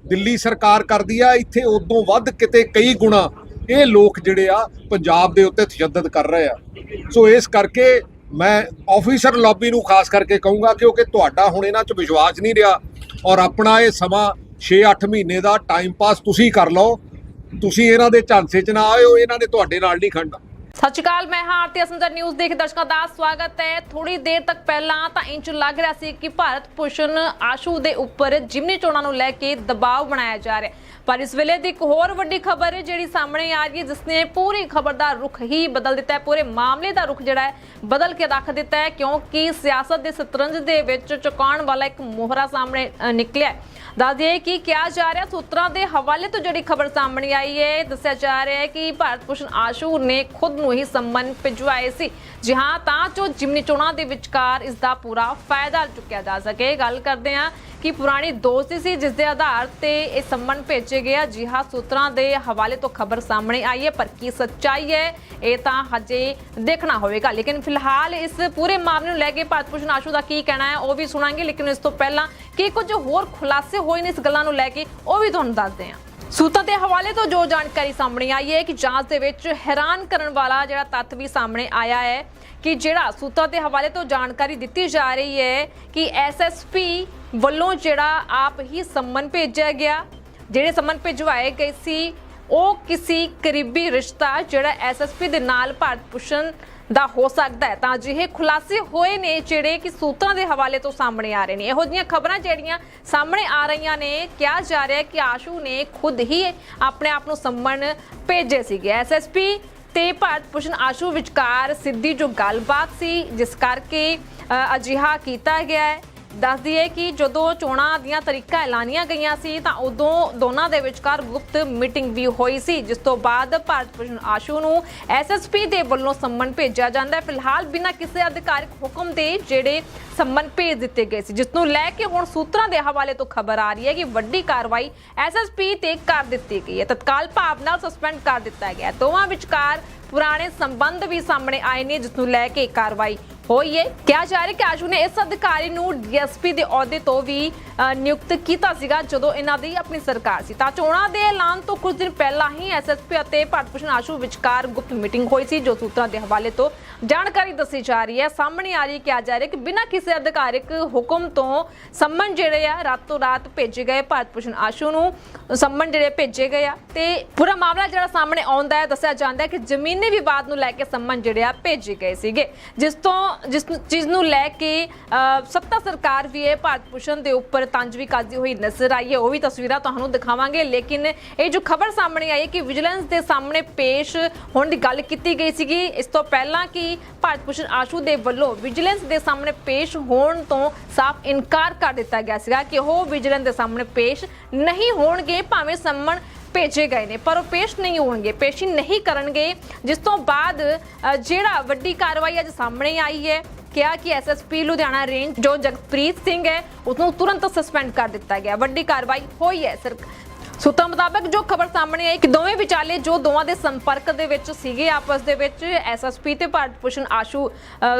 ਦਿੱਲੀ ਸਰਕਾਰ ਕਰਦੀ ਆ, ਇੱਥੇ ਉਦੋਂ ਵੱਧ ਕਿਤੇ ਕਈ ਗੁਣਾ ਇਹ ਲੋਕ ਜਿਹੜੇ ਆ, ਪੰਜਾਬ ਦੇ ਉੱਤੇ ਤਸ਼ੱਦਦ ਕਰ ਰਹੇ ਆ। ਸੋ ਇਸ ਕਰਕੇ ਮੈਂ ਆਫੀਸਰ ਲੌਬੀ ਨੂੰ ਖਾਸ ਕਰਕੇ ਕਹੂੰਗਾ ਕਿਉਂਕਿ ਤੁਹਾਡਾ ਹੁਣ ਇਹਨਾਂ 'ਚ ਵਿਸ਼ਵਾਸ ਨਹੀਂ ਰਿਹਾ ਔਰ ਆਪਣਾ ਇਹ ਸਮਾਂ 6-8 ਮਹੀਨੇ ਦਾ ਟਾਈਮ ਪਾਸ ਤੁਸੀਂ ਕਰ ਲਓ। ਤੁਸੀਂ ਇਹਨਾਂ ਦੇ ਝਾਂਸੇ 'ਚ ਨਾ ਆਇਓ, ਇਹਨਾਂ ਨੇ ਤੁਹਾਡੇ ਨਾਲ ਨਹੀਂ ਖੜਨਾ। ਸਤਿ ਸ਼੍ਰੀ ਅਕਾਲ, ਮੈਂ ਹਾਂ ਆਰਤੀ ਅਸੰਦਰ ਨਿਊਜ਼ ਦੇਖ ਦਰਸ਼ਕਾਂ ਦਾ ਸਵਾਗਤ ਹੈ। ਥੋੜੀ ਦੇਰ ਤੱਕ ਪਹਿਲਾਂ ਤਾਂ ਇੰਚ ਲੱਗ ਰਿਹਾ ਸੀ ਕਿ ਭਾਰਤ ਭੂਸ਼ਣ ਆਸ਼ੂ ਦੇ ਉੱਪਰ ਜਿਮਨੀ ਚੋਣਾਂ ਨੂੰ ਲੈ ਕੇ ਦਬਾਅ ਬਣਾਇਆ ਜਾ ਰਿਹਾ ਪਰ ਇਸ ਵੇਲੇ ਦੀ ਇੱਕ ਹੋਰ ਵੱਡੀ ਖਬਰ ਹੈ, ਜਿਹੜੀ ਸਾਹਮਣੇ ਆ ਰਹੀ ਹੈ, ਜਿਸ ਨੇ ਪੂਰੀ ਖਬਰ ਦਾ ਰੁਖ ਹੀ ਬਦਲ ਦਿੱਤਾ ਹੈ। ਪੂਰੇ ਮਾਮਲੇ ਦਾ ਰੁਖ ਜਿਹੜਾ ਹੈ, ਬਦਲ ਕੇ ਰੱਖ ਦਿੱਤਾ ਹੈ, ਕਿਉਂਕਿ ਸਿਆਸਤ ਦੇ ਸਤਰੰਜ ਦੇ ਵਿੱਚ ਚੁਕਾਉਣ ਵਾਲਾ ਇੱਕ ਮੋਹਰਾ ਸਾਹਮਣੇ ਨਿਕਲਿਆ ਹੈ। ਦੱਸ ਦਈਏ ਕਿ ਕਿਹਾ ਜਾ ਰਿਹਾ ਸੂਤਰਾਂ ਦੇ ਹਵਾਲੇ ਤੋਂ ਜਿਹੜੀ ਖਬਰ ਸਾਹਮਣੇ ਆਈ ਹੈ ਦੱਸਿਆ ਜਾ ਰਿਹਾ ਹੈ ਕਿ ਭਾਰਤ ਭੂਸ਼ਣ ਆਸ਼ੂ ਨੇ ਖੁਦ ਨੂੰ ਹੀ ਸੰਮਨ ਭਿਜਵਾਏ ਸੀ। ਜੀ ਹਾਂ, ਤਾਂ ਜੋ ਜਿਮਨੀ ਚੋਣਾਂ ਦੇ ਵਿਚਕਾਰ ਇਸ ਦਾ ਪੂਰਾ ਫਾਇਦਾ ਚੁੱਕਿਆ ਜਾ ਸਕੇ। ਗੱਲ ਕਰਦੇ ਹਾਂ ਕਿ ਪੁਰਾਣੀ ਦੋਸਤੀ ਸੀ, ਜਿਸ ਦੇ ਆਧਾਰ ਤੇ ਇਹ ਸੰਮਨ ਭੇਜੇ ਗਿਆ ਜੀ ਹਾਂ, ਸੂਤਰਾਂ ਦੇ ਹਵਾਲੇ ਤੋਂ ਖਬਰ ਸਾਹਮਣੇ ਆਈ ਹੈ, ਪਰ ਕੀ ਸੱਚਾਈ ਹੈ, ਇਹ ਤਾਂ ਹਜੇ ਦੇਖਣਾ ਹੋਵੇਗਾ। ਲੇਕਿਨ ਫਿਲਹਾਲ ਇਸ ਪੂਰੇ ਮਾਮਲੇ ਨੂੰ ਲੈ ਕੇ ਭਾਰਤ ਭੂਸ਼ਣ ਆਸ਼ੂ ਦਾ ਕੀ ਕਹਿਣਾ ਹੈ, ਉਹ ਵੀ ਸੁਣਾਂਗੇ। ਲੇਕਿਨ ਇਸ ਤੋਂ ਪਹਿਲਾਂ ਕਿ ਕੁਝ ਹੋਰ ਖੁਲਾਸੇ ਹੋਏ ਨੇ ਇਸ ਗੱਲਾਂ ਨੂੰ ਲੈ ਕੇ, ਉਹ ਵੀ ਤੁਹਾਨੂੰ ਦੱਸਦੇ ਹਾਂ। ਸੂਤਾਂ ਦੇ ਹਵਾਲੇ ਤੋਂ ਜੋ ਜਾਣਕਾਰੀ ਸਾਹਮਣੇ ਆਈ ਹੈ ਕਿ ਜਾਂਚ ਦੇ ਵਿੱਚ ਹੈਰਾਨ ਕਰਨ ਵਾਲਾ ਜਿਹੜਾ ਤੱਥ ਵੀ ਸਾਹਮਣੇ ਆਇਆ ਹੈ ਕਿ ਜਿਹੜਾ ਸੂਤਾਂ ਦੇ ਹਵਾਲੇ ਤੋਂ ਜਾਣਕਾਰੀ ਦਿੱਤੀ ਜਾ ਰਹੀ ਹੈ ਕਿ ਐਸਐਸਪੀ ਵੱਲੋਂ ਜਿਹੜਾ ਆਪ ਹੀ ਸੰਮਨ ਭੇਜਿਆ ਗਿਆ, ਜਿਹੜੇ ਸੰਮਨ ਭਿਜਵਾਏ ਗਏ ਸੀ, ਉਹ ਕਿਸੇ ਕਰੀਬੀ ਰਿਸ਼ਤਾ ਜਿਹੜਾ ਐਸਐਸਪੀ ਦੇ ਨਾਲ ਭਾਰਤ ਭੂਸ਼ਣ ਦਾ ਹੋ ਸਕਦਾ ਹੈ। ਤਾਂ ਅਜਿਹੇ ਖੁਲਾਸੇ ਹੋਏ ਨੇ ਜਿਹੜੇ ਕਿ ਸੂਤਰਾਂ ਦੇ ਹਵਾਲੇ ਤੋਂ ਸਾਹਮਣੇ ਆ ਰਹੇ ਨੇ। ਇਹੋ ਜਿਹੀਆਂ ਖਬਰਾਂ ਜਿਹੜੀਆਂ ਸਾਹਮਣੇ ਆ ਰਹੀਆਂ ਨੇ, ਕਿਹਾ ਜਾ ਰਿਹਾ ਕਿ ਆਸ਼ੂ ਨੇ ਖੁਦ ਹੀ ਆਪਣੇ ਆਪ ਨੂੰ ਸੰਮਨ ਭੇਜੇ ਸੀਗੇ। ਐਸਐਸਪੀ ਤੇ ਭਾਰਤ ਭੂਸ਼ਣ ਆਸ਼ੂ ਵਿਚਕਾਰ ਸਿੱਧੀ ਜੋ ਗੱਲਬਾਤ ਸੀ, ਜਿਸ ਕਰਕੇ ਅਜਿਹਾ ਕੀਤਾ ਗਿਆ ਹੈ। ਦੱਸ ਦਈਏ ਕਿ ਜਦੋਂ ਚੋਣਾਂ ਦੀਆਂ ਤਰੀਕਾਂ ਐਲਾਨੀਆਂ ਗਈਆਂ ਸੀ ਤਾਂ ਉਦੋਂ ਦੋਨਾਂ ਦੇ ਵਿਚਕਾਰ ਗੁਪਤ ਮੀਟਿੰਗ ਵੀ ਹੋਈ ਸੀ, ਜਿਸ ਤੋਂ ਬਾਅਦ ਭਾਰਤ ਭੂਸ਼ਣ ਆਸ਼ੂ ਨੂੰ ਐਸਐਸਪੀ ਦੇ ਵੱਲੋਂ ਸੰਮਨ ਭੇਜਿਆ ਜਾਂਦਾ ਹੈ। ਫਿਲਹਾਲ ਬਿਨਾਂ ਕਿਸੇ ਅਧਿਕਾਰਿਕ ਹੁਕਮ ਦੇ ਜਿਹੜੇ ਸੰਮਨ ਭੇਜ ਦਿੱਤੇ ਗਏ ਸੀ, ਜਿਸ ਨੂੰ ਲੈ ਕੇ ਹੁਣ ਸੂਤਰਾਂ ਦੇ ਹਵਾਲੇ ਤੋਂ ਖਬਰ ਆ ਰਹੀ ਹੈ ਕਿ ਵੱਡੀ ਕਾਰਵਾਈ ਐਸਐਸਪੀ ਤੇ ਕਰ ਦਿੱਤੀ ਗਈ ਹੈ। ਤਤਕਾਲ ਭਾਵ ਨਾਲ ਸਸਪੈਂਡ ਕਰ ਦਿੱਤਾ ਗਿਆ ਦੋਵਾਂ ਵਿਚਕਾਰ ਪੁਰਾਣੇ ਸੰਬੰਧ ਵੀ ਸਾਹਮਣੇ ਆਏ ਨੇ, ਜਿਸ ਨੂੰ ਲੈ ਕੇ ਕਾਰਵਾਈ ਹੋਈ ਹੈ ਕਿਹਾ ਜਾ ਰਿਹਾ ਕਿ ਆਸ਼ੂ ਨੇ ਇਸ ਅਧਿਕਾਰੀ ਨੂੰ ਡੀਐਸਪੀ ਦੇ ਅਹੁਦੇ ਤੋਂ ਵੀ ਨਿਯੁਕਤ ਕੀਤਾ ਸੀਗਾ ਜਦੋਂ ਇਹਨਾਂ ਦੀ ਆਪਣੀ ਸਰਕਾਰ ਸੀ। ਤਾਂ ਚੋਣਾਂ ਦੇ ਐਲਾਨ ਤੋਂ ਕੁਝ ਦਿਨ ਪਹਿਲਾਂ ਹੀ ਐਸਐਸਪੀ ਅਤੇ ਭਾਰਤ ਭੂਸ਼ਣ ਆਸ਼ੂ ਵਿਚਕਾਰ ਗੁਪਤ ਮੀਟਿੰਗ ਹੋਈ ਸੀ, ਜੋ ਸੂਤਰਾਂ ਦੇ ਹਵਾਲੇ ਤੋਂ ਜਾਣਕਾਰੀ ਦੱਸੀ ਜਾ ਰਹੀ ਹੈ। ਸਾਹਮਣੇ ਆ ਰਹੀ ਹੈ, ਕਿਹਾ ਜਾ ਰਿਹਾ ਕਿ ਬਿਨਾਂ ਕਿਸੇ ਅਧਿਕਾਰਿਕ ਹੁਕਮ ਤੋਂ ਸੰਮਨ ਜਿਹੜੇ ਆ, ਰਾਤੋਂ ਰਾਤ ਭੇਜੇ ਗਏ ਭਾਰਤ ਭੂਸ਼ਣ ਆਸ਼ੂ ਨੂੰ। ਸੰਮਨ ਜਿਹੜੇ ਭੇਜੇ ਗਏ ਆ ਤੇ ਪੂਰਾ ਮਾਮਲਾ ਜਿਹੜਾ ਸਾਹਮਣੇ ਆਉਂਦਾ ਹੈ, ਦੱਸਿਆ ਜਾਂਦਾ ਹੈ ਕਿ ਜ਼ਮੀਨੀ ਵਿਵਾਦ ਨੂੰ ਲੈ ਕੇ ਸੰਮਨ ਜਿਹੜੇ ਆ ਭੇਜੇ ਗਏ ਸੀਗੇ। ਜਿਸ ਤੋਂ ਜਿਸ ਚੀਜ਼ ਨੂੰ ਲੈ ਕੇ ਅ, ਸੱਤਾ ਸਰਕਾਰ ਵੀ ਹੈ ਭਾਰਤ ਭੂਸ਼ਣ ਦੇ ਉੱਪਰ ਤੰਜ ਵੀ ਕੱਸਦੀ ਹੋਈ ਨਜ਼ਰ ਆਈ ਹੈ। ਉਹ ਵੀ ਤਸਵੀਰਾਂ ਤੁਹਾਨੂੰ ਦਿਖਾਵਾਂਗੇ। ਲੇਕਿਨ ਇਹ ਜੋ ਖਬਰ ਸਾਹਮਣੇ ਆਈ ਕਿ ਵਿਜੀਲੈਂਸ ਦੇ ਸਾਹਮਣੇ ਪੇਸ਼ ਹੋਣ ਦੀ ਗੱਲ ਕੀਤੀ ਗਈ ਸੀਗੀ। ਇਸ ਤੋਂ ਪਹਿਲਾਂ ਕਿ ਭਾਰਤ ਭੂਸ਼ਣ ਆਸ਼ੂ ਦੇ ਵੱਲੋਂ ਵਿਜੀਲੈਂਸ ਦੇ ਸਾਹਮਣੇ ਪੇਸ਼ ਹੋਣ ਤੋਂ ਸਾਫ਼ ਇਨਕਾਰ ਕਰ ਦਿੱਤਾ ਗਿਆ ਸੀਗਾ ਕਿ ਉਹ ਵਿਜੀਲੈਂਸ ਦੇ ਸਾਹਮਣੇ ਪੇਸ਼ ਨਹੀਂ ਹੋਣਗੇ। ਭਾਵੇਂ ਸੰਮਣ ਭੇਜੇ ਗਏ ਨੇ, ਪਰ ਉਹ ਪੇਸ਼ ਨਹੀਂ ਹੋਣਗੇ, ਪੇਸ਼ੀ ਨਹੀਂ ਕਰਨਗੇ। ਜਿਸ ਤੋਂ ਬਾਅਦ ਜਿਹੜਾ ਵੱਡੀ ਕਾਰਵਾਈ ਅੱਜ ਸਾਹਮਣੇ ਆਈ ਹੈ, ਕਿਹਾ ਕਿ ਐਸਐਸਪੀ ਲੁਧਿਆਣਾ ਰੇਂਜ ਜੋ ਜਗਪ੍ਰੀਤ ਸਿੰਘ ਹੈ ਉਸ ਨੂੰ ਤੁਰੰਤ ਸਸਪੈਂਡ ਕਰ ਦਿੱਤਾ ਗਿਆ। ਵੱਡੀ ਕਾਰਵਾਈ ਹੋਈ ਹੈ, ਸਰ ਸੂਤਰਾਂ ਮੁਤਾਬਕ ਜੋ ਖਬਰ ਸਾਹਮਣੇ ਆਈ ਕਿ ਦੋਵੇਂ ਵਿਚਾਲੇ ਜੋ ਦੋਵਾਂ ਦੇ ਸੰਪਰਕ ਦੇ ਵਿੱਚ ਸੀਗੇ ਆਪਸ ਦੇ ਵਿੱਚ ਐਸਐਸਪੀ ਤੇ ਭਾਰਤ ਭੂਸ਼ਣ ਆਸ਼ੂ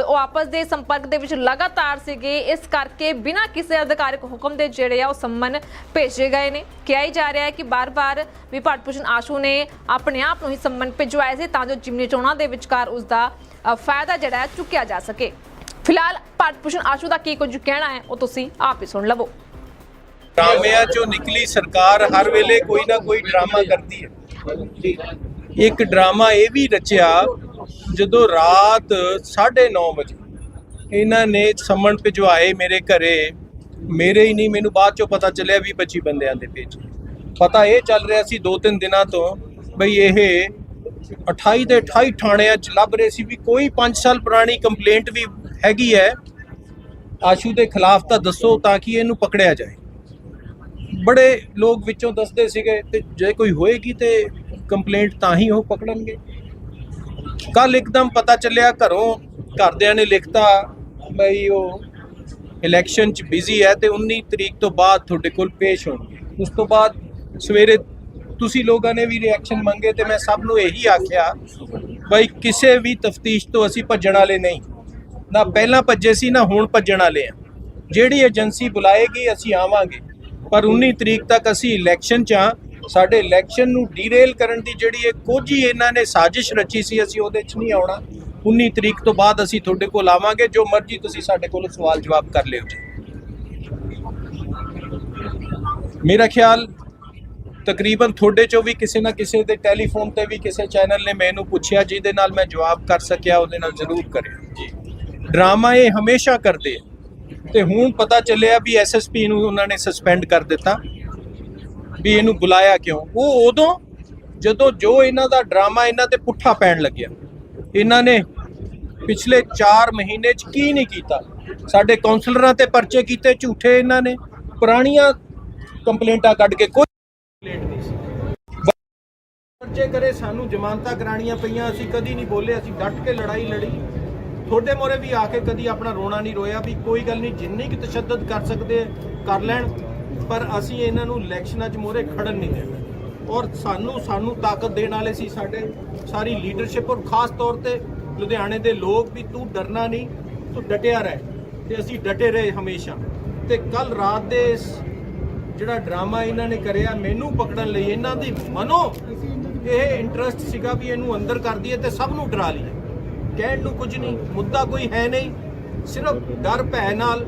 ਉਹ ਆਪਸ ਦੇ ਸੰਪਰਕ ਦੇ ਵਿੱਚ ਲਗਾਤਾਰ ਸੀਗੇ। ਇਸ ਕਰਕੇ ਬਿਨਾਂ ਕਿਸੇ ਅਧਿਕਾਰਿਕ ਹੁਕਮ ਦੇ ਜਿਹੜੇ ਆ ਉਹ ਸੰਮਨ ਭੇਜੇ ਗਏ ਨੇ। ਕਿਹਾ ਹੀ ਜਾ ਰਿਹਾ ਹੈ ਕਿ ਬਾਰ-ਬਾਰ ਵੀ ਭਾਰਤ ਭੂਸ਼ਣ ਆਸ਼ੂ ਨੇ ਆਪਣੇ ਆਪ ਨੂੰ ਹੀ ਸੰਮਨ ਭੇਜਵਾਏ ਸੀ ਤਾਂ ਜੋ ਜਿਮਨੀ ਚੋਣਾਂ ਦੇ ਵਿਚਕਾਰ ਉਸ ਦਾ ਫਾਇਦਾ ਜਿਹੜਾ ਚੁੱਕਿਆ ਜਾ ਸਕੇ। ਫਿਲਹਾਲ ਭਾਰਤ ਭੂਸ਼ਣ ਆਸ਼ੂ ਦਾ ਕੀ ਕੁਝ ਕਹਿਣਾ ਹੈ, ਉਹ ਤੁਸੀਂ ਆਪ ਹੀ ਸੁਣ ਲਵੋ। ਡਰਾਮਿਆਂ ਚੋਂ ਨਿਕਲੀ ਸਰਕਾਰ ਹਰ ਵੇਲੇ ਕੋਈ ਨਾ ਕੋਈ ਡਰਾਮਾ ਕਰਦੀ ਹੈ। ਇੱਕ ਡਰਾਮਾ ਇਹ ਵੀ ਰਚਿਆ, ਜਦੋਂ ਰਾਤ 9:30 ਵਜੇ ਇਹਨਾਂ ਨੇ ਸਮਣ ਭਿਜਵਾਏ ਮੇਰੇ ਘਰੇ, ਮੇਰੇ ਹੀ ਨਹੀਂ, ਮੈਨੂੰ ਬਾਅਦ ਚੋਂ ਪਤਾ ਚੱਲਿਆ ਵੀ 25 ਬੰਦਿਆਂ ਦੇ ਭੇਜੇ ਪਤਾ ਇਹ ਚੱਲ ਰਿਹਾ ਸੀ ਦੋ ਤਿੰਨ ਦਿਨਾਂ ਤੋਂ ਬਈ ਇਹ 28 ਦੇ 28 ਥਾਣਿਆਂ 'ਚ ਲੱਭ ਰਹੇ ਸੀ ਵੀ ਕੋਈ 5 ਸਾਲ ਪੁਰਾਣੀ ਕੰਪਲੇਂਟ ਵੀ ਹੈਗੀ ਹੈ। ਆਸ਼ੂ ਦੇ ਖਿਲਾਫ ਤਾਂ ਦੱਸੋ ਤਾਂ ਕਿ ਇਹਨੂੰ ਪਕੜਿਆ ਜਾਏ। ਬੜੇ ਲੋਕ ਵਿੱਚੋਂ ਦੱਸਦੇ ਸੀਗੇ ਤੇ ਜੇ ਕੋਈ ਹੋਏਗੀ ਤੇ ਕੰਪਲੇਂਟ ਤਾਂ ਹੀ ਉਹ ਪਕੜਨਗੇ। ਕੱਲ ਇੱਕਦਮ ਪਤਾ ਚੱਲਿਆ ਘਰੋਂ ਘਰਦਿਆਂ ਨੇ ਲਿਖਤਾ ਬਈ ਉਹ ਇਲੈਕਸ਼ਨ ਚ ਬਿਜ਼ੀ ਹੈ ਤੇ 19 ਤਰੀਕ ਤੋਂ ਬਾਅਦ ਤੁਹਾਡੇ ਕੋਲ ਪੇਸ਼ ਹੋਣਗੇ। ਉਸ ਤੋਂ ਬਾਅਦ ਸਵੇਰੇ ਤੁਸੀਂ ਲੋਕਾਂ ਨੇ ਵੀ ਰਿਐਕਸ਼ਨ ਮੰਗੇ ਤੇ ਮੈਂ ਸਭ ਨੂੰ ਇਹੀ ਆਖਿਆ ਬਈ ਕਿਸੇ ਵੀ ਤਫਤੀਸ਼ ਤੋਂ ਅਸੀਂ ਭੱਜਣ ਵਾਲੇ ਨਹੀਂ। ਨਾ ਪਹਿਲਾਂ ਭੱਜੇ ਸੀ, ਨਾ ਹੁਣ ਭੱਜਣ ਵਾਲੇ ਆ। ਜਿਹੜੀ ਏਜੰਸੀ ਬੁਲਾਏਗੀ, ਅਸੀਂ ਆਵਾਂਗੇ। ਪਰ 19 ਤਰੀਕ ਤੱਕ ਅਸੀਂ ਇਲੈਕਸ਼ਨ 'ਚ ਆ ਸਾਡੇ ਇਲੈਕਸ਼ਨ ਨੂੰ ਡੀਰੇਲ ਕਰਨ ਦੀ ਜਿਹੜੀ ਇਹ ਕੋਝੀ ਇਹਨਾਂ ਨੇ ਸਾਜ਼ਿਸ਼ ਰਚੀ ਸੀ, ਅਸੀਂ ਉਹਦੇ 'ਚ ਨਹੀਂ ਆਉਣਾ। 19 ਤਰੀਕ ਤੋਂ ਬਾਅਦ ਅਸੀਂ ਤੁਹਾਡੇ ਕੋਲ ਆਵਾਂਗੇ। ਜੋ ਮਰਜ਼ੀ ਤੁਸੀਂ ਸਾਡੇ ਕੋਲ ਸਵਾਲ ਜਵਾਬ ਕਰ ਲਿਓ ਜੀ। ਮੇਰਾ ਖਿਆਲ, ਤਕਰੀਬਨ ਤੁਹਾਡੇ ਚੋਂ ਵੀ ਕਿਸੇ ਨਾ ਕਿਸੇ ਦੇ ਟੈਲੀਫੋਨ ਤੇ ਵੀ ਕਿਸੇ ਚੈਨਲ ਨੇ ਮੈਨੂੰ ਪੁੱਛਿਆ, ਜਿਹਦੇ ਨਾਲ ਮੈਂ ਜਵਾਬ ਕਰ ਸਕਿਆ, ਉਹਦੇ ਨਾਲ ਜ਼ਰੂਰ ਕਰਿਓ। ਜੀ। ਡਰਾਮਾ ਇਹ ਹਮੇਸ਼ਾ ਕਰਦੇ ਆ। ਤੇ ਹੁਣ ਪਤਾ ਚੱਲਿਆ ਵੀ ਐਸਐਸਪੀ ਨੂੰ ਉਹਨਾਂ ਨੇ ਸਸਪੈਂਡ ਕਰ ਦਿੱਤਾ। ਵੀ ਇਹਨੂੰ ਬੁਲਾਇਆ ਕਿਉਂ? ਉਹ ਉਦੋਂ ਜਦੋਂ ਜੋ ਇਹਨਾਂ ਦਾ ਡਰਾਮਾ ਇਹਨਾਂ ਤੇ ਪੁੱਠਾ ਪੈਣ ਲੱਗਿਆ, ਇਹਨਾਂ ਨੇ ਪਿਛਲੇ 4 ਮਹੀਨੇ ਚ ਕੀ ਨਹੀਂ ਕੀਤਾ? ਸਾਡੇ ਕਾਉਂਸਲਰਾਂ ਤੇ ਪਰਚੇ ਕੀਤੇ, ਝੂਠੇ ਇਹਨਾਂ ਨੇ, ਪੁਰਾਣੀਆਂ ਕੰਪਲੇਂਟਾਂ ਕੱਢ ਕੇ ਕੋਈ ਕੰਪਲੇਂਟ ਨਹੀਂ ਸੀ। ਪਰਚੇ ਕਰੇ, ਸਾਨੂੰ ਜ਼ਮਾਨਤਾਂ ਕਰਾਣੀਆਂ ਪਈਆਂ, ਅਸੀਂ ਕਦੀ ਨਹੀਂ ਬੋਲੇ, ਅਸੀਂ ਡਟ ਕੇ ਲੜਾਈ ਲੜੀ। ਤੁਹਾਡੇ ਮੋਰੇ ਵੀ ਆ ਕੇ ਕਦੀ ਆਪਣਾ ਰੋਣਾ ਨਹੀਂ ਰੋਇਆ ਵੀ ਕੋਈ ਗੱਲ ਨਹੀਂ, ਜਿੰਨੀ ਕਿ ਤਸ਼ੱਦਦ ਕਰ ਸਕਦੇ ਕਰ ਲੈਣ, ਪਰ ਅਸੀਂ ਇਹਨਾਂ ਨੂੰ ਇਲੈਕਸ਼ਨਾਂ 'ਚ ਮੋਰੇ ਖੜਨ ਨਹੀਂ ਦੇਣਾ। ਔਰ ਸਾਨੂੰ ਸਾਨੂੰ ਤਾਕਤ ਦੇਣ ਵਾਲੇ ਸੀ ਸਾਡੇ, ਸਾਰੀ ਲੀਡਰਸ਼ਿਪ ਔਰ ਖਾਸ ਤੌਰ ਤੇ ਲੁਧਿਆਣੇ ਦੇ ਲੋਕ ਵੀ ਤੂੰ ਡਰਨਾ ਨਹੀਂ, ਤੂੰ ਡਟਿਆ ਰਹਿ ਤੇ ਅਸੀਂ ਡਟੇ ਰਹੇ ਹਮੇਸ਼ਾ। ਤੇ ਕੱਲ ਰਾਤ ਦੇ ਇਸ ਜਿਹੜਾ ਡਰਾਮਾ ਇਹਨਾਂ ਨੇ ਕਰਿਆ, ਮੈਨੂੰ ਪਕੜਨ ਲਈ ਇਹਨਾਂ ਦੀ ਮਨੋ ਇਹ ਇੰਟਰਸਟ ਸੀਗਾ ਵੀ ਇਹਨੂੰ ਅੰਦਰ ਕਰ ਦਈਏ ਤੇ ਸਭ ਨੂੰ ਡਰਾ ਲਈਏ। ਕਹਿਣ ਨੂੰ ਕੁਝ ਨਹੀਂ, ਮੁੱਦਾ ਕੋਈ ਹੈ ਨਹੀਂ। ਸਿਰਫ ਡਰ ਭੈ ਨਾਲ,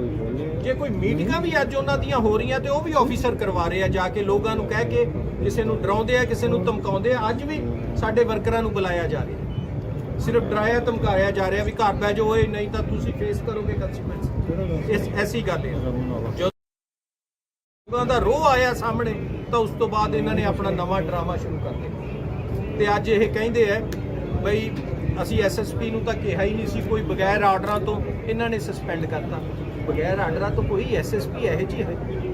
ਜੇ ਕੋਈ ਮੀਟਿੰਗਾਂ ਵੀ ਅੱਜ ਉਹਨਾਂ ਦੀਆਂ ਹੋ ਰਹੀਆਂ ਤੇ ਉਹ ਵੀ ਆਫੀਸਰ ਕਰਵਾ ਰਹੇ ਆ ਜਾ ਕੇ, ਲੋਕਾਂ ਨੂੰ ਕਹਿ ਕੇ, ਕਿਸੇ ਨੂੰ ਡਰਾਉਂਦੇ ਆ, ਕਿਸੇ ਨੂੰ ਧਮਕਾਉਂਦੇ ਆ, ਅੱਜ ਵੀ ਸਾਡੇ ਵਰਕਰਾਂ ਨੂੰ ਬੁਲਾਇਆ ਜਾ ਰਿਹਾ। ਸਿਰਫ ਡਰਾਇਆ, ਧਮਕਾਇਆ ਜਾ ਰਿਹਾ ਵੀ ਘਰ ਬਹਿ ਜਾਓ ਓਏ, ਨਹੀਂ ਤਾਂ ਤੁਸੀਂ ਫੇਸ ਕਰੋਗੇ ਕੰਸੀਕੁਐਂਸ ਇਸ, ਐਸੀ ਗੱਲ ਹੈ। ਜੋ ਲੋਕਾਂ ਦਾ ਰੋਹ ਆਇਆ ਸਾਹਮਣੇ, ਤਾਂ ਉਸ ਤੋਂ ਬਾਅਦ ਇਹਨਾਂ ਨੇ ਆਪਣਾ ਨਵਾਂ ਡਰਾਮਾ ਸ਼ੁਰੂ ਕਰ ਦਿੱਤਾ। ਤੇ ਅੱਜ ਇਹ ਕਹਿੰਦੇ ਆ, ਬਈ ਅਸੀਂ ਐਸਐਸਪੀ ਨੂੰ ਤਾਂ ਕਿਹਾ ਹੀ ਨਹੀਂ ਸੀ ਕੋਈ ਬਗੈਰ ਆਰਡਰਾਂ ਤੋਂ ਇਹਨਾਂ ਨੇ ਸਸਪੈਂਡ ਕਰਤਾ। ਬਗੈਰ ਆਰਡਰਾਂ ਤੋਂ ਕੋਈ ਐਸਐਸਪੀ ਇਹੋ ਜਿਹੀ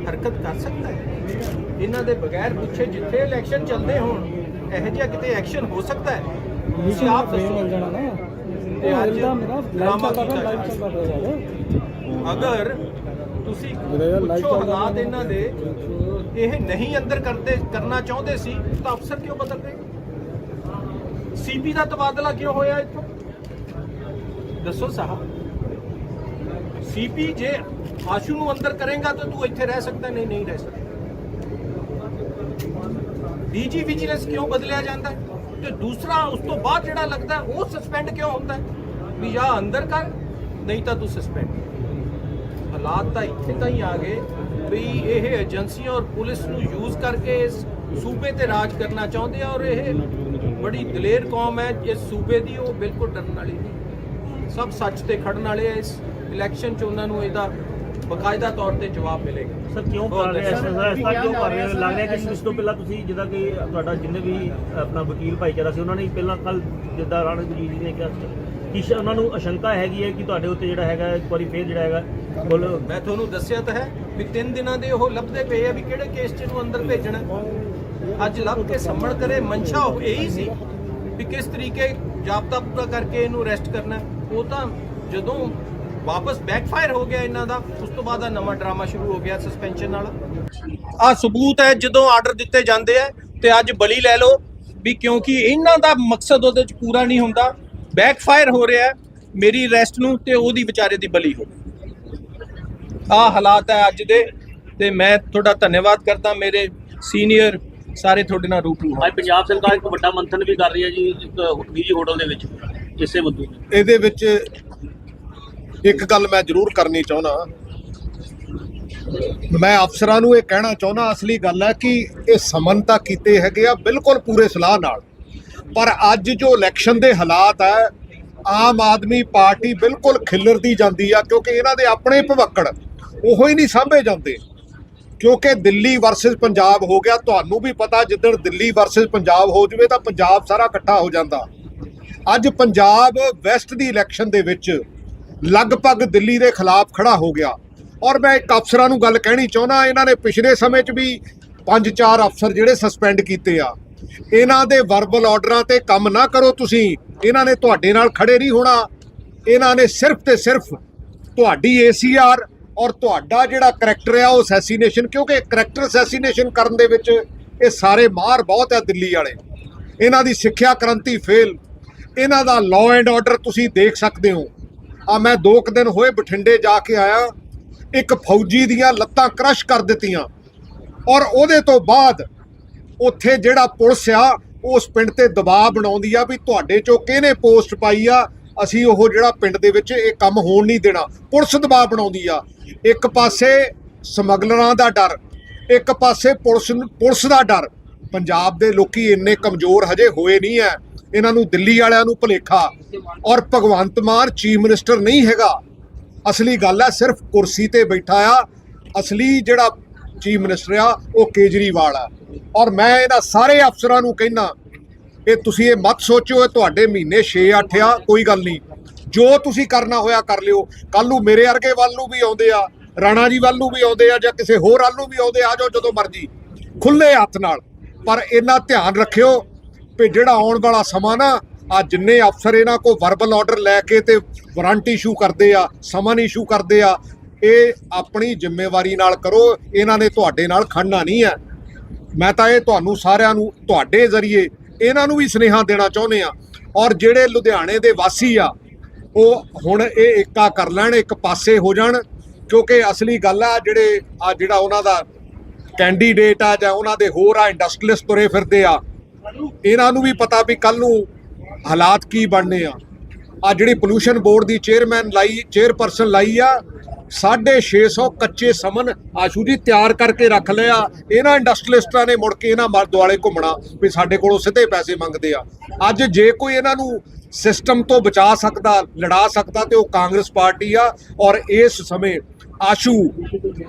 ਹਰਕਤ ਕਰ ਸਕਦਾ ਹੈ? ਇਹਨਾਂ ਦੇ ਬਗੈਰ ਪੁੱਛੇ ਜਿੱਥੇ ਇਲੈਕਸ਼ਨ ਚੱਲਦੇ ਹੋਣ ਇਹੋ ਜਿਹਾ ਕਿਤੇ ਐਕਸ਼ਨ ਹੋ ਸਕਦਾ ਹੈ? ਤੁਸੀਂ ਆਪ ਦੱਸੋ। ਜਾਣਾ ਨਾ ਤੇ ਅੱਜ ਡਰਾਮਾ ਕੀਤਾ ਅਗਰ ਤੁਸੀਂ ਪੁੱਛੋ ਹਾਲਾਤ। ਇਹਨਾਂ ਦੇ ਇਹ ਨਹੀਂ ਅੰਦਰ ਕਰਦੇ ਕਰਨਾ ਚਾਹੁੰਦੇ ਸੀ ਤਾਂ ਅਫਸਰ ਕਿਉਂ ਬਦਲ ਰਹੇ ਸੀਪੀ ਦਾ ਤਬਾਦਲਾ ਕਿਉਂ ਹੋਇਆ ਇੱਥੋਂ? ਦੱਸੋ ਸਾਹਿਬ। ਸੀਪੀ ਜੇ ਆਸ਼ੂ ਨੂੰ ਅੰਦਰ ਕਰੇਗਾ ਤਾਂ ਤੂੰ ਇੱਥੇ ਰਹਿ ਸਕਦਾ, ਨਹੀਂ ਨਹੀਂ ਰਹਿ ਸਕਦਾ। ਡੀਜੀ ਵਿਜੀਲੈਂਸ ਕਿਉਂ ਬਦਲਿਆ ਜਾਂਦਾ ਹੈ? ਤੇ ਦੂਸਰਾ, ਉਸ ਤੋਂ ਬਾਅਦ ਜਿਹੜਾ ਲੱਗਦਾ ਉਹ ਸਸਪੈਂਡ ਕਿਉਂ ਹੁੰਦਾ ਵੀ ਜਾਂ ਅੰਦਰ ਕਰ, ਨਹੀਂ ਤਾਂ ਤੂੰ ਸਸਪੈਂਡ ਹਾਲਾਤ ਤਾਂ ਇੱਥੇ ਤਾਂ ਹੀ ਆ ਗਏ ਵੀ ਇਹ ਏਜੰਸੀਆਂ ਔਰ ਪੁਲਿਸ ਨੂੰ ਯੂਜ਼ ਕਰਕੇ ਇਸ ਸੂਬੇ ਤੇ ਰਾਜ ਕਰਨਾ ਚਾਹੁੰਦੇ ਆ ਔਰ ਇਹ ਬੜੀ ਦਲੇਰ ਕੌਮ ਹੈ ਇਸ ਸੂਬੇ ਦੀ ਉਹ ਬਿਲਕੁਲ ਡਰਨ ਵਾਲੀ ਨਹੀਂ। ਸਭ ਸੱਚ ਤੇ ਖੜਨ ਵਾਲੇ ਆ ਇਸ ਇਲੈਕਸ਼ਨ 'ਚ ਉਹਨਾਂ ਨੂੰ ਇਹਦਾ ਬਕਾਇਦਾ ਤੌਰ ਤੇ ਜਵਾਬ ਮਿਲੇਗਾ। ਸਰ ਕਿਉਂ ਕਰ ਰਹੇ ਇਸ ਤਰ੍ਹਾਂ ਕਿਉਂ ਕਰ ਰਹੇ ਲੱਗ ਰਿਹਾ ਕਿ ਇਸ ਤੋਂ ਪਹਿਲਾਂ ਤੁਸੀਂ ਜਿੱਦਾਂ ਕਿ ਤੁਹਾਡਾ ਜਿੰਨੇ ਵੀ ਆਪਣਾ ਵਕੀਲ ਭਾਈਚਾਰਾ ਸੀ ਉਹਨਾਂ ਨੇ ਪਹਿਲਾਂ ਕੱਲ ਜਿੱਦਾਂ ਰਾਣਾ ਗੁਰਜੀਤ ਜੀ ਨੇ ਕਿਹਾ ਕਿ ਸ਼ਾ- ਉਹਨਾਂ ਨੂੰ ਅਸ਼ੰਕਾ ਹੈਗੀ ਹੈ ਕਿ ਤੁਹਾਡੇ ਉੱਤੇ ਜਿਹੜਾ ਹੈਗਾ ਇੱਕ ਵਾਰੀ ਫੇਰ ਜਿਹੜਾ ਹੈਗਾ ਬੋਲ। ਮੈਂ ਤੁਹਾਨੂੰ ਦੱਸਿਆ ਤਾਂ ਹੈ ਵੀ ਤਿੰਨ ਦਿਨਾਂ ਦੇ ਉਹ ਲੱਭਦੇ ਪਏ ਆ ਵੀ ਕਿਹੜੇ ਕੇਸ 'ਚ ਇਹਨੂੰ ਅੰਦਰ ਭੇਜਣਾ। ਅੱਜ ਲੱਭ ਕੇ ਸੰਮਣ ਕਰੇ, ਮਨਸ਼ਾ ਉਹ ਇਹੀ ਸੀ ਵੀ ਕਿਸ ਤਰੀਕੇ ਜਾਬਤਾ ਪੂਰਾ ਕਰਕੇ ਇਹਨੂੰ ਅਰੈਸਟ ਕਰਨਾ ਉਹ ਤਾਂ ਜਦੋਂ ਵਾਪਸ ਬੈਕਫਾਇਰ ਹੋ ਗਿਆ ਇਹਨਾਂ ਦਾ, ਉਸ ਤੋਂ ਬਾਅਦ ਆ ਨਵਾਂ ਡਰਾਮਾ ਸ਼ੁਰੂ ਹੋ ਗਿਆ ਸਸਪੈਂਸ਼ਨ ਨਾਲ। ਆ ਸਬੂਤ ਹੈ ਜਦੋਂ ਆਰਡਰ ਦਿੱਤੇ ਜਾਂਦੇ ਆ ਤੇ ਅੱਜ ਬਲੀ ਲੈ ਲਓ ਵੀ ਕਿਉਂਕਿ ਇਹਨਾਂ ਦਾ ਮਕਸਦ ਉਹਦੇ ਚ ਪੂਰਾ ਨਹੀਂ ਹੁੰਦਾ। ਬੈਕਫਾਇਰ ਹੋ ਰਿਹਾ ਮੇਰੀ ਅਰੈਸਟ ਨੂੰ ਤੇ ਉਹਦੀ ਵਿਚਾਰੇ ਦੀ ਬਲੀ ਹੋ ਆ ਹਾਲਾਤ ਹੈ ਅੱਜ ਦੇ ਤੇ ਮੈਂ ਤੁਹਾਡਾ ਧੰਨਵਾਦ ਕਰਦਾ ਮੇਰੇ ਸੀਨੀਅਰ ਸਾਰੇ ਤੁਹਾਡੇ ਨਾਲ ਰੂਬਰੂ ਹੋਣ ਅੱਜ ਪੰਜਾਬ ਸਰਕਾਰ ਇੱਕ ਵੱਡਾ ਮੰਥਨ ਵੀ ਕਰ ਰਹੀ ਹੈ ਜੀ ਇੱਕ ਨਿੱਜੀ ਹੋਟਲ ਦੇ ਵਿੱਚ ਇਸੇ ਮੁੱਦੇ ਇਹਦੇ ਵਿੱਚ ਇੱਕ ਗੱਲ ਮੈਂ ਜ਼ਰੂਰ ਕਰਨੀ ਚਾਹੁੰਦਾ। ਮੈਂ ਅਫਸਰਾਂ ਨੂੰ ਇਹ ਕਹਿਣਾ ਚਾਹੁੰਦਾ ਅਸਲੀ ਗੱਲ ਹੈ ਕਿ ਇਹ ਸਮਨ ਤਾਂ ਕੀਤੇ ਹੈਗੇ ਆ ਬਿਲਕੁਲ ਪੂਰੇ ਸਲਾਹ ਨਾਲ। ਪਰ ਅੱਜ ਜੋ ਇਲੈਕਸ਼ਨ ਦੇ ਹਾਲਾਤ ਹੈ ਆਮ ਆਦਮੀ ਪਾਰਟੀ ਬਿਲਕੁਲ ਖਿੱਲਰਦੀ ਜਾਂਦੀ ਆ ਕਿਉਂਕਿ ਇਹਨਾਂ ਦੇ ਆਪਣੇ ਭਵੱਕੜ ਉਹੋ ਹੀ ਨਹੀਂ ਸਾਂਭੇ ਜਾਂਦੇ। ਕਿਉਂਕਿ ਦਿੱਲੀ ਵਰਸਸ ਪੰਜਾਬ ਹੋ ਗਿਆ, ਤੁਹਾਨੂੰ ਵੀ ਪਤਾ ਜਿੱਦਣ ਦਿੱਲੀ ਵਰਸਸ ਪੰਜਾਬ ਹੋ ਜਵੇ ਤਾਂ ਪੰਜਾਬ ਸਾਰਾ ਇਕੱਠਾ ਹੋ ਜਾਂਦਾ। ਅੱਜ ਪੰਜਾਬ ਵੈਸਟ ਦੀ ਇਲੈਕਸ਼ਨ ਦੇ ਵਿੱਚ ਲਗਭਗ ਦਿੱਲੀ ਦੇ ਖਿਲਾਫ ਖੜਾ ਹੋ ਗਿਆ। ਔਰ ਮੈਂ ਇੱਕ ਅਫਸਰਾਂ ਨੂੰ ਗੱਲ ਕਹਿਣੀ ਚਾਹੁੰਦਾ, ਇਹਨਾਂ ਨੇ ਪਿਛਲੇ ਸਮੇਂ 'ਚ ਵੀ ਪੰਜ ਚਾਰ ਅਫਸਰ ਜਿਹੜੇ ਸਸਪੈਂਡ ਕੀਤੇ ਆ, ਇਹਨਾਂ ਦੇ ਵਰਬਲ ਆਰਡਰਾਂ ਤੇ ਕੰਮ ਨਾ ਕਰੋ ਤੁਸੀਂ, ਇਹਨਾਂ ਨੇ ਤੁਹਾਡੇ ਨਾਲ ਖੜੇ ਨਹੀਂ ਹੋਣਾ। ਇਹਨਾਂ ਨੇ ਸਿਰਫ ਤੇ ਸਿਰਫ ਤੁਹਾਡੀ ਏਸੀਆਰ ਔਰ ਤੁਹਾਡਾ ਜਿਹੜਾ ਕਰੈਕਟਰ ਆ, ਉਹ ਅਸੈਸੀਨੇਸ਼ਨ ਕਿਉਂਕਿ ਕਰੈਕਟਰ ਅਸੈਸੀਨੇਸ਼ਨ ਕਰਨ ਦੇ ਵਿੱਚ ਇਹ ਸਾਰੇ ਮਾਹਰ ਬਹੁਤ ਆ ਦਿੱਲੀ ਵਾਲੇ। ਇਹਨਾਂ ਦੀ ਸਿੱਖਿਆ ਕ੍ਰਾਂਤੀ ਫੇਲ ਇਹਨਾਂ ਦਾ ਲਾਅ ਐਂਡ ਆਰਡਰ ਤੁਸੀਂ ਦੇਖ ਸਕਦੇ ਹੋ। ਆ ਮੈਂ ਦੋ ਕੁ ਦਿਨ ਹੋਏ ਬਠਿੰਡੇ ਜਾ ਕੇ ਆਇਆ। ਇੱਕ ਫੌਜੀ ਦੀਆਂ ਲੱਤਾਂ ਕ੍ਰਸ਼ ਕਰ ਦਿੱਤੀਆਂ। ਔਰ ਉਹਦੇ ਤੋਂ ਬਾਅਦ ਉੱਥੇ ਜਿਹੜਾ ਪੁਲਿਸ ਆ, ਉਸ ਪਿੰਡ ਤੇ ਦਬਾਅ ਬਣਾਉਂਦੀ ਆ ਵੀ ਤੁਹਾਡੇ ਚੋਂ ਕਿਹਨੇ ਪੋਸਟ ਪਾਈ ਆ? ਅਸੀਂ ਉਹ ਜਿਹੜਾ ਪਿੰਡ ਦੇ ਵਿੱਚ ਇਹ ਕੰਮ ਹੋਣ ਨਹੀਂ ਦੇਣਾ। ਪੁਲਿਸ ਦਬਾਅ ਬਣਾਉਂਦੀ ਆ। ਇੱਕ ਪਾਸੇ ਸਮਗਲਰਾਂ ਦਾ ਡਰ, ਇੱਕ ਪਾਸੇ ਪੁਲਿਸ ਪੁਲਿਸ ਦਾ ਡਰ। ਪੰਜਾਬ ਦੇ ਲੋਕੀ ਇੰਨੇ ਕਮਜ਼ੋਰ ਹਜੇ ਹੋਏ ਨਹੀਂ ਐ। ਇਹਨਾਂ ਨੂੰ ਦਿੱਲੀ ਵਾਲਿਆਂ ਨੂੰ ਭੁਲੇਖਾ ਔਰ ਭਗਵੰਤ ਮਾਨ ਚੀਫ ਮਿਨਿਸਟਰ ਨਹੀਂ ਹੈਗਾ। ਅਸਲੀ ਗੱਲ ਆ ਸਿਰਫ ਕੁਰਸੀ ਤੇ ਬੈਠਾ ਆ। ਅਸਲੀ ਜਿਹੜਾ ਚੀਫ ਮਿਨਿਸਟਰ ਆ, ਉਹ ਕੇਜਰੀਵਾਲ ਆ। ਔਰ ਮੈਂ ਇਹਨਾਂ ਸਾਰੇ ਅਫਸਰਾਂ ਨੂੰ ਕਹਿਣਾ ਇਹ ਤੁਸੀਂ ਇਹ ਮਤ ਸੋਚੋ, ਇਹ ਤੁਹਾਡੇ ਮਹੀਨੇ 6-8 ਆ, ਕੋਈ ਗੱਲ ਨਹੀਂ। ਜੋ ਤੁਸੀਂ ਕਰਨਾ ਹੋਇਆ ਕਰ ਲਿਓ। ਕੱਲ ਨੂੰ ਮੇਰੇ ਵਰਗੇ ਵੱਲ ਨੂੰ ਵੀ ਆਉਂਦੇ ਆ, ਰਾਣਾ ਜੀ ਵੱਲ ਨੂੰ ਵੀ ਆਉਂਦੇ ਆ ਜਾਂ ਕਿਸੇ ਹੋਰ ਵੱਲ ਨੂੰ ਵੀ ਆਉਂਦੇ ਆ ਜਾਓ ਜਦੋਂ ਮਰਜ਼ੀ। ਖੁੱਲੇ ਹੱਥ ਨਾਲ। ਪਰ ਇਹਨਾਂ ਧਿਆਨ ਰੱਖਿਓ ਵੀ ਜਿਹੜਾ ਆਉਣ ਵਾਲਾ ਸਮਾਂ ਨਾ, ਆ ਜਿੰਨੇ ਅਫਸਰ ਇਹਨਾਂ ਕੋ ਵਰਬਲ ਆਰਡਰ ਲੈ ਕੇ ਤੇ ਵਾਰੰਟੀ ਇਸ਼ੂ ਕਰਦੇ ਆ ਸਮਨ ਇਸ਼ੂ ਕਰਦੇ ਆ, ਇਹ ਆਪਣੀ ਜ਼ਿੰਮੇਵਾਰੀ ਨਾਲ ਕਰੋ। ਇਹਨਾਂ ਨੇ ਤੁਹਾਡੇ ਨਾਲ ਖੜਨਾ ਨਹੀਂ ਹੈ ਮੈਂ ਤਾਂ ਇਹ ਤੁਹਾਨੂੰ ਸਾਰਿਆਂ ਨੂੰ, ਤੁਹਾਡੇ ਜ਼ਰੀਏ ਇਹਨਾਂ ਨੂੰ ਵੀ ਸੁਨੇਹਾ ਦੇਣਾ ਚਾਹੁੰਦੇ ਆ। ਔਰ ਜਿਹੜੇ ਲੁਧਿਆਣੇ ਦੇ ਵਾਸੀ ਆ ਉਹ ਹੁਣ ਇਹ ਏਕਾ ਕਰ ਲੈਣ, ਇੱਕ ਪਾਸੇ ਹੋ ਜਾਣ, ਕਿਉਂਕਿ ਅਸਲੀ ਗੱਲ ਆ ਜਿਹੜੇ ਆ ਜਿਹੜਾ ਉਹਨਾਂ ਦਾ ਕੈਂਡੀਡੇਟ ਆ ਜਾਂ ਉਹਨਾਂ ਦੇ ਹੋਰ ਆ ਇੰਡਸਟਰੀਅਲਿਸਟ ਤੁਰੇ ਫਿਰਦੇ ਆ, ਇਹਨਾਂ ਨੂੰ ਵੀ ਪਤਾ ਵੀ ਕੱਲ ਨੂੰ ਹਾਲਾਤ ਕੀ ਬਣਨੇ ਆ। ਆ ਜਿਹੜੀ ਪੋਲੂਸ਼ਨ ਬੋਰਡ ਦੀ ਚੇਅਰਮੈਨ ਲਾਈ ਚੇਅਰਪਰਸਨ ਲਾਈ ਆ 650 ਕੱਚੇ ਸਮਨ ਆਸ਼ੂ ਜੀ ਤਿਆਰ ਕਰਕੇ ਰੱਖ ਲਿਆ ਇਹਨਾਂ ਇੰਡਸਟਰੀਲਿਸਟਾਂ ਨੇ ਮੁੜ ਕੇ ਇਹਨਾਂ ਮਰ ਦੁਆਲੇ ਘੁੰਮਣਾ ਵੀ ਸਾਡੇ ਕੋਲੋਂ ਸਿੱਧੇ ਪੈਸੇ ਮੰਗਦੇ ਆ। ਅੱਜ ਜੇ ਕੋਈ ਇਹਨਾਂ ਨੂੰ ਸਿਸਟਮ ਤੋਂ ਬਚਾ ਸਕਦਾ, ਲੜਾ ਸਕਦਾ ਤੇ ਉਹ ਕਾਂਗਰਸ ਪਾਰਟੀ ਆ ਔਰ ਇਸ ਸਮੇਂ ਆਸ਼ੂ,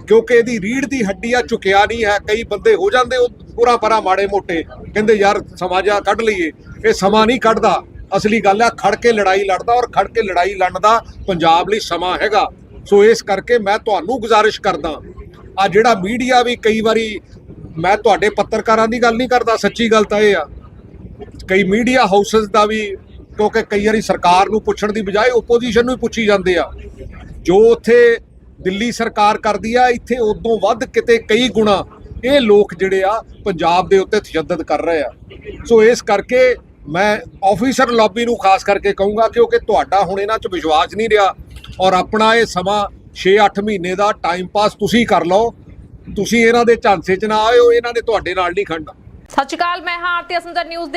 ਕਿਉਂਕਿ ਇਹਦੀ ਰੀੜ ਦੀ ਹੱਡੀ ਆ, ਝੁਕਿਆ ਨਹੀਂ ਹੈ, ਕਈ ਬੰਦੇ ਹੋ ਜਾਂਦੇ ਉਹ ਪੂਰਾ ਪਰਾ ਮਾੜੇ ਮੋਟੇ, ਕਹਿੰਦੇ ਯਾਰ ਸਮਾਜਾ ਕੱਢ ਲਈਏ। ਇਹ ਸਮਾਂ ਨਹੀਂ ਕੱਢਦਾ। ਅਸਲੀ ਗੱਲ ਆ, ਖੜ ਕੇ ਲੜਾਈ ਲੜਦਾ ਔਰ ਖੜ ਕੇ ਲੜਾਈ ਲੜਨ ਦਾ ਪੰਜਾਬ ਲਈ ਸਮਾਂ ਹੈਗਾ। ਸੋ ਇਸ ਕਰਕੇ ਮੈਂ ਤੁਹਾਨੂੰ ਗੁਜ਼ਾਰਿਸ਼ ਕਰਦਾ ਆ ਜਿਹੜਾ ਮੀਡੀਆ ਵੀ ਕਈ ਵਾਰੀ, ਮੈਂ ਤੁਹਾਡੇ ਪੱਤਰਕਾਰਾਂ ਦੀ ਗੱਲ ਨਹੀਂ ਕਰਦਾ, ਸੱਚੀ ਗੱਲ ਤਾਂ ਇਹ ਆ। ਕਈ ਮੀਡੀਆ ਹਾਊਸਸ ਦਾ ਵੀ ਕਿਉਂਕਿ ਕਈ ਵਾਰੀ ਸਰਕਾਰ ਨੂੰ ਪੁੱਛਣ ਦੀ ਬਜਾਏ ਓਪੋਜੀਸ਼ਨ ਨੂੰ ਹੀ ਪੁੱਛੀ ਜਾਂਦੇ ਆ। ਜੋ ਉੱਥੇ ਦਿੱਲੀ ਸਰਕਾਰ ਕਰਦੀ ਆ, ਇੱਥੇ ਉਦੋਂ ਵੱਧ ਕਿਤੇ ਕਈ ਗੁਣਾ ਇਹ ਲੋਕ ਜਿਹੜੇ ਆ, ਪੰਜਾਬ ਦੇ ਉੱਤੇ ਤਸ਼ੱਦਦ ਕਰ ਰਹੇ ਆ। ਸੋ ਇਸ ਕਰਕੇ ਮੈਂ ਆਫੀਸਰ ਲੌਬੀ ਨੂੰ ਖਾਸ ਕਰਕੇ ਕਹੂੰਗਾ ਕਿਉਂਕਿ ਤੁਹਾਡਾ ਹੁਣ ਇਹਨਾਂ 'ਚ ਵਿਸ਼ਵਾਸ ਨਹੀਂ ਰਿਹਾ ਔਰ ਆਪਣਾ ਇਹ ਸਮਾਂ 6-8 ਮਹੀਨੇ ਦਾ ਟਾਈਮ ਪਾਸ ਤੁਸੀਂ ਕਰ ਲਓ। ਤੁਸੀਂ ਇਹਨਾਂ ਦੇ ਝਾਂਸੇ 'ਚ ਨਾ ਆਇਓ, ਇਹਨਾਂ ਨੇ ਤੁਹਾਡੇ ਨਾਲ ਨਹੀਂ ਖੜਨਾ। ਸਤਿ ਸ਼੍ਰੀ ਅਕਾਲ, ਮੈਂ ਹਾਂ ਆਰਤੀ ਅਸੰਦਰ ਨਿਊਜ਼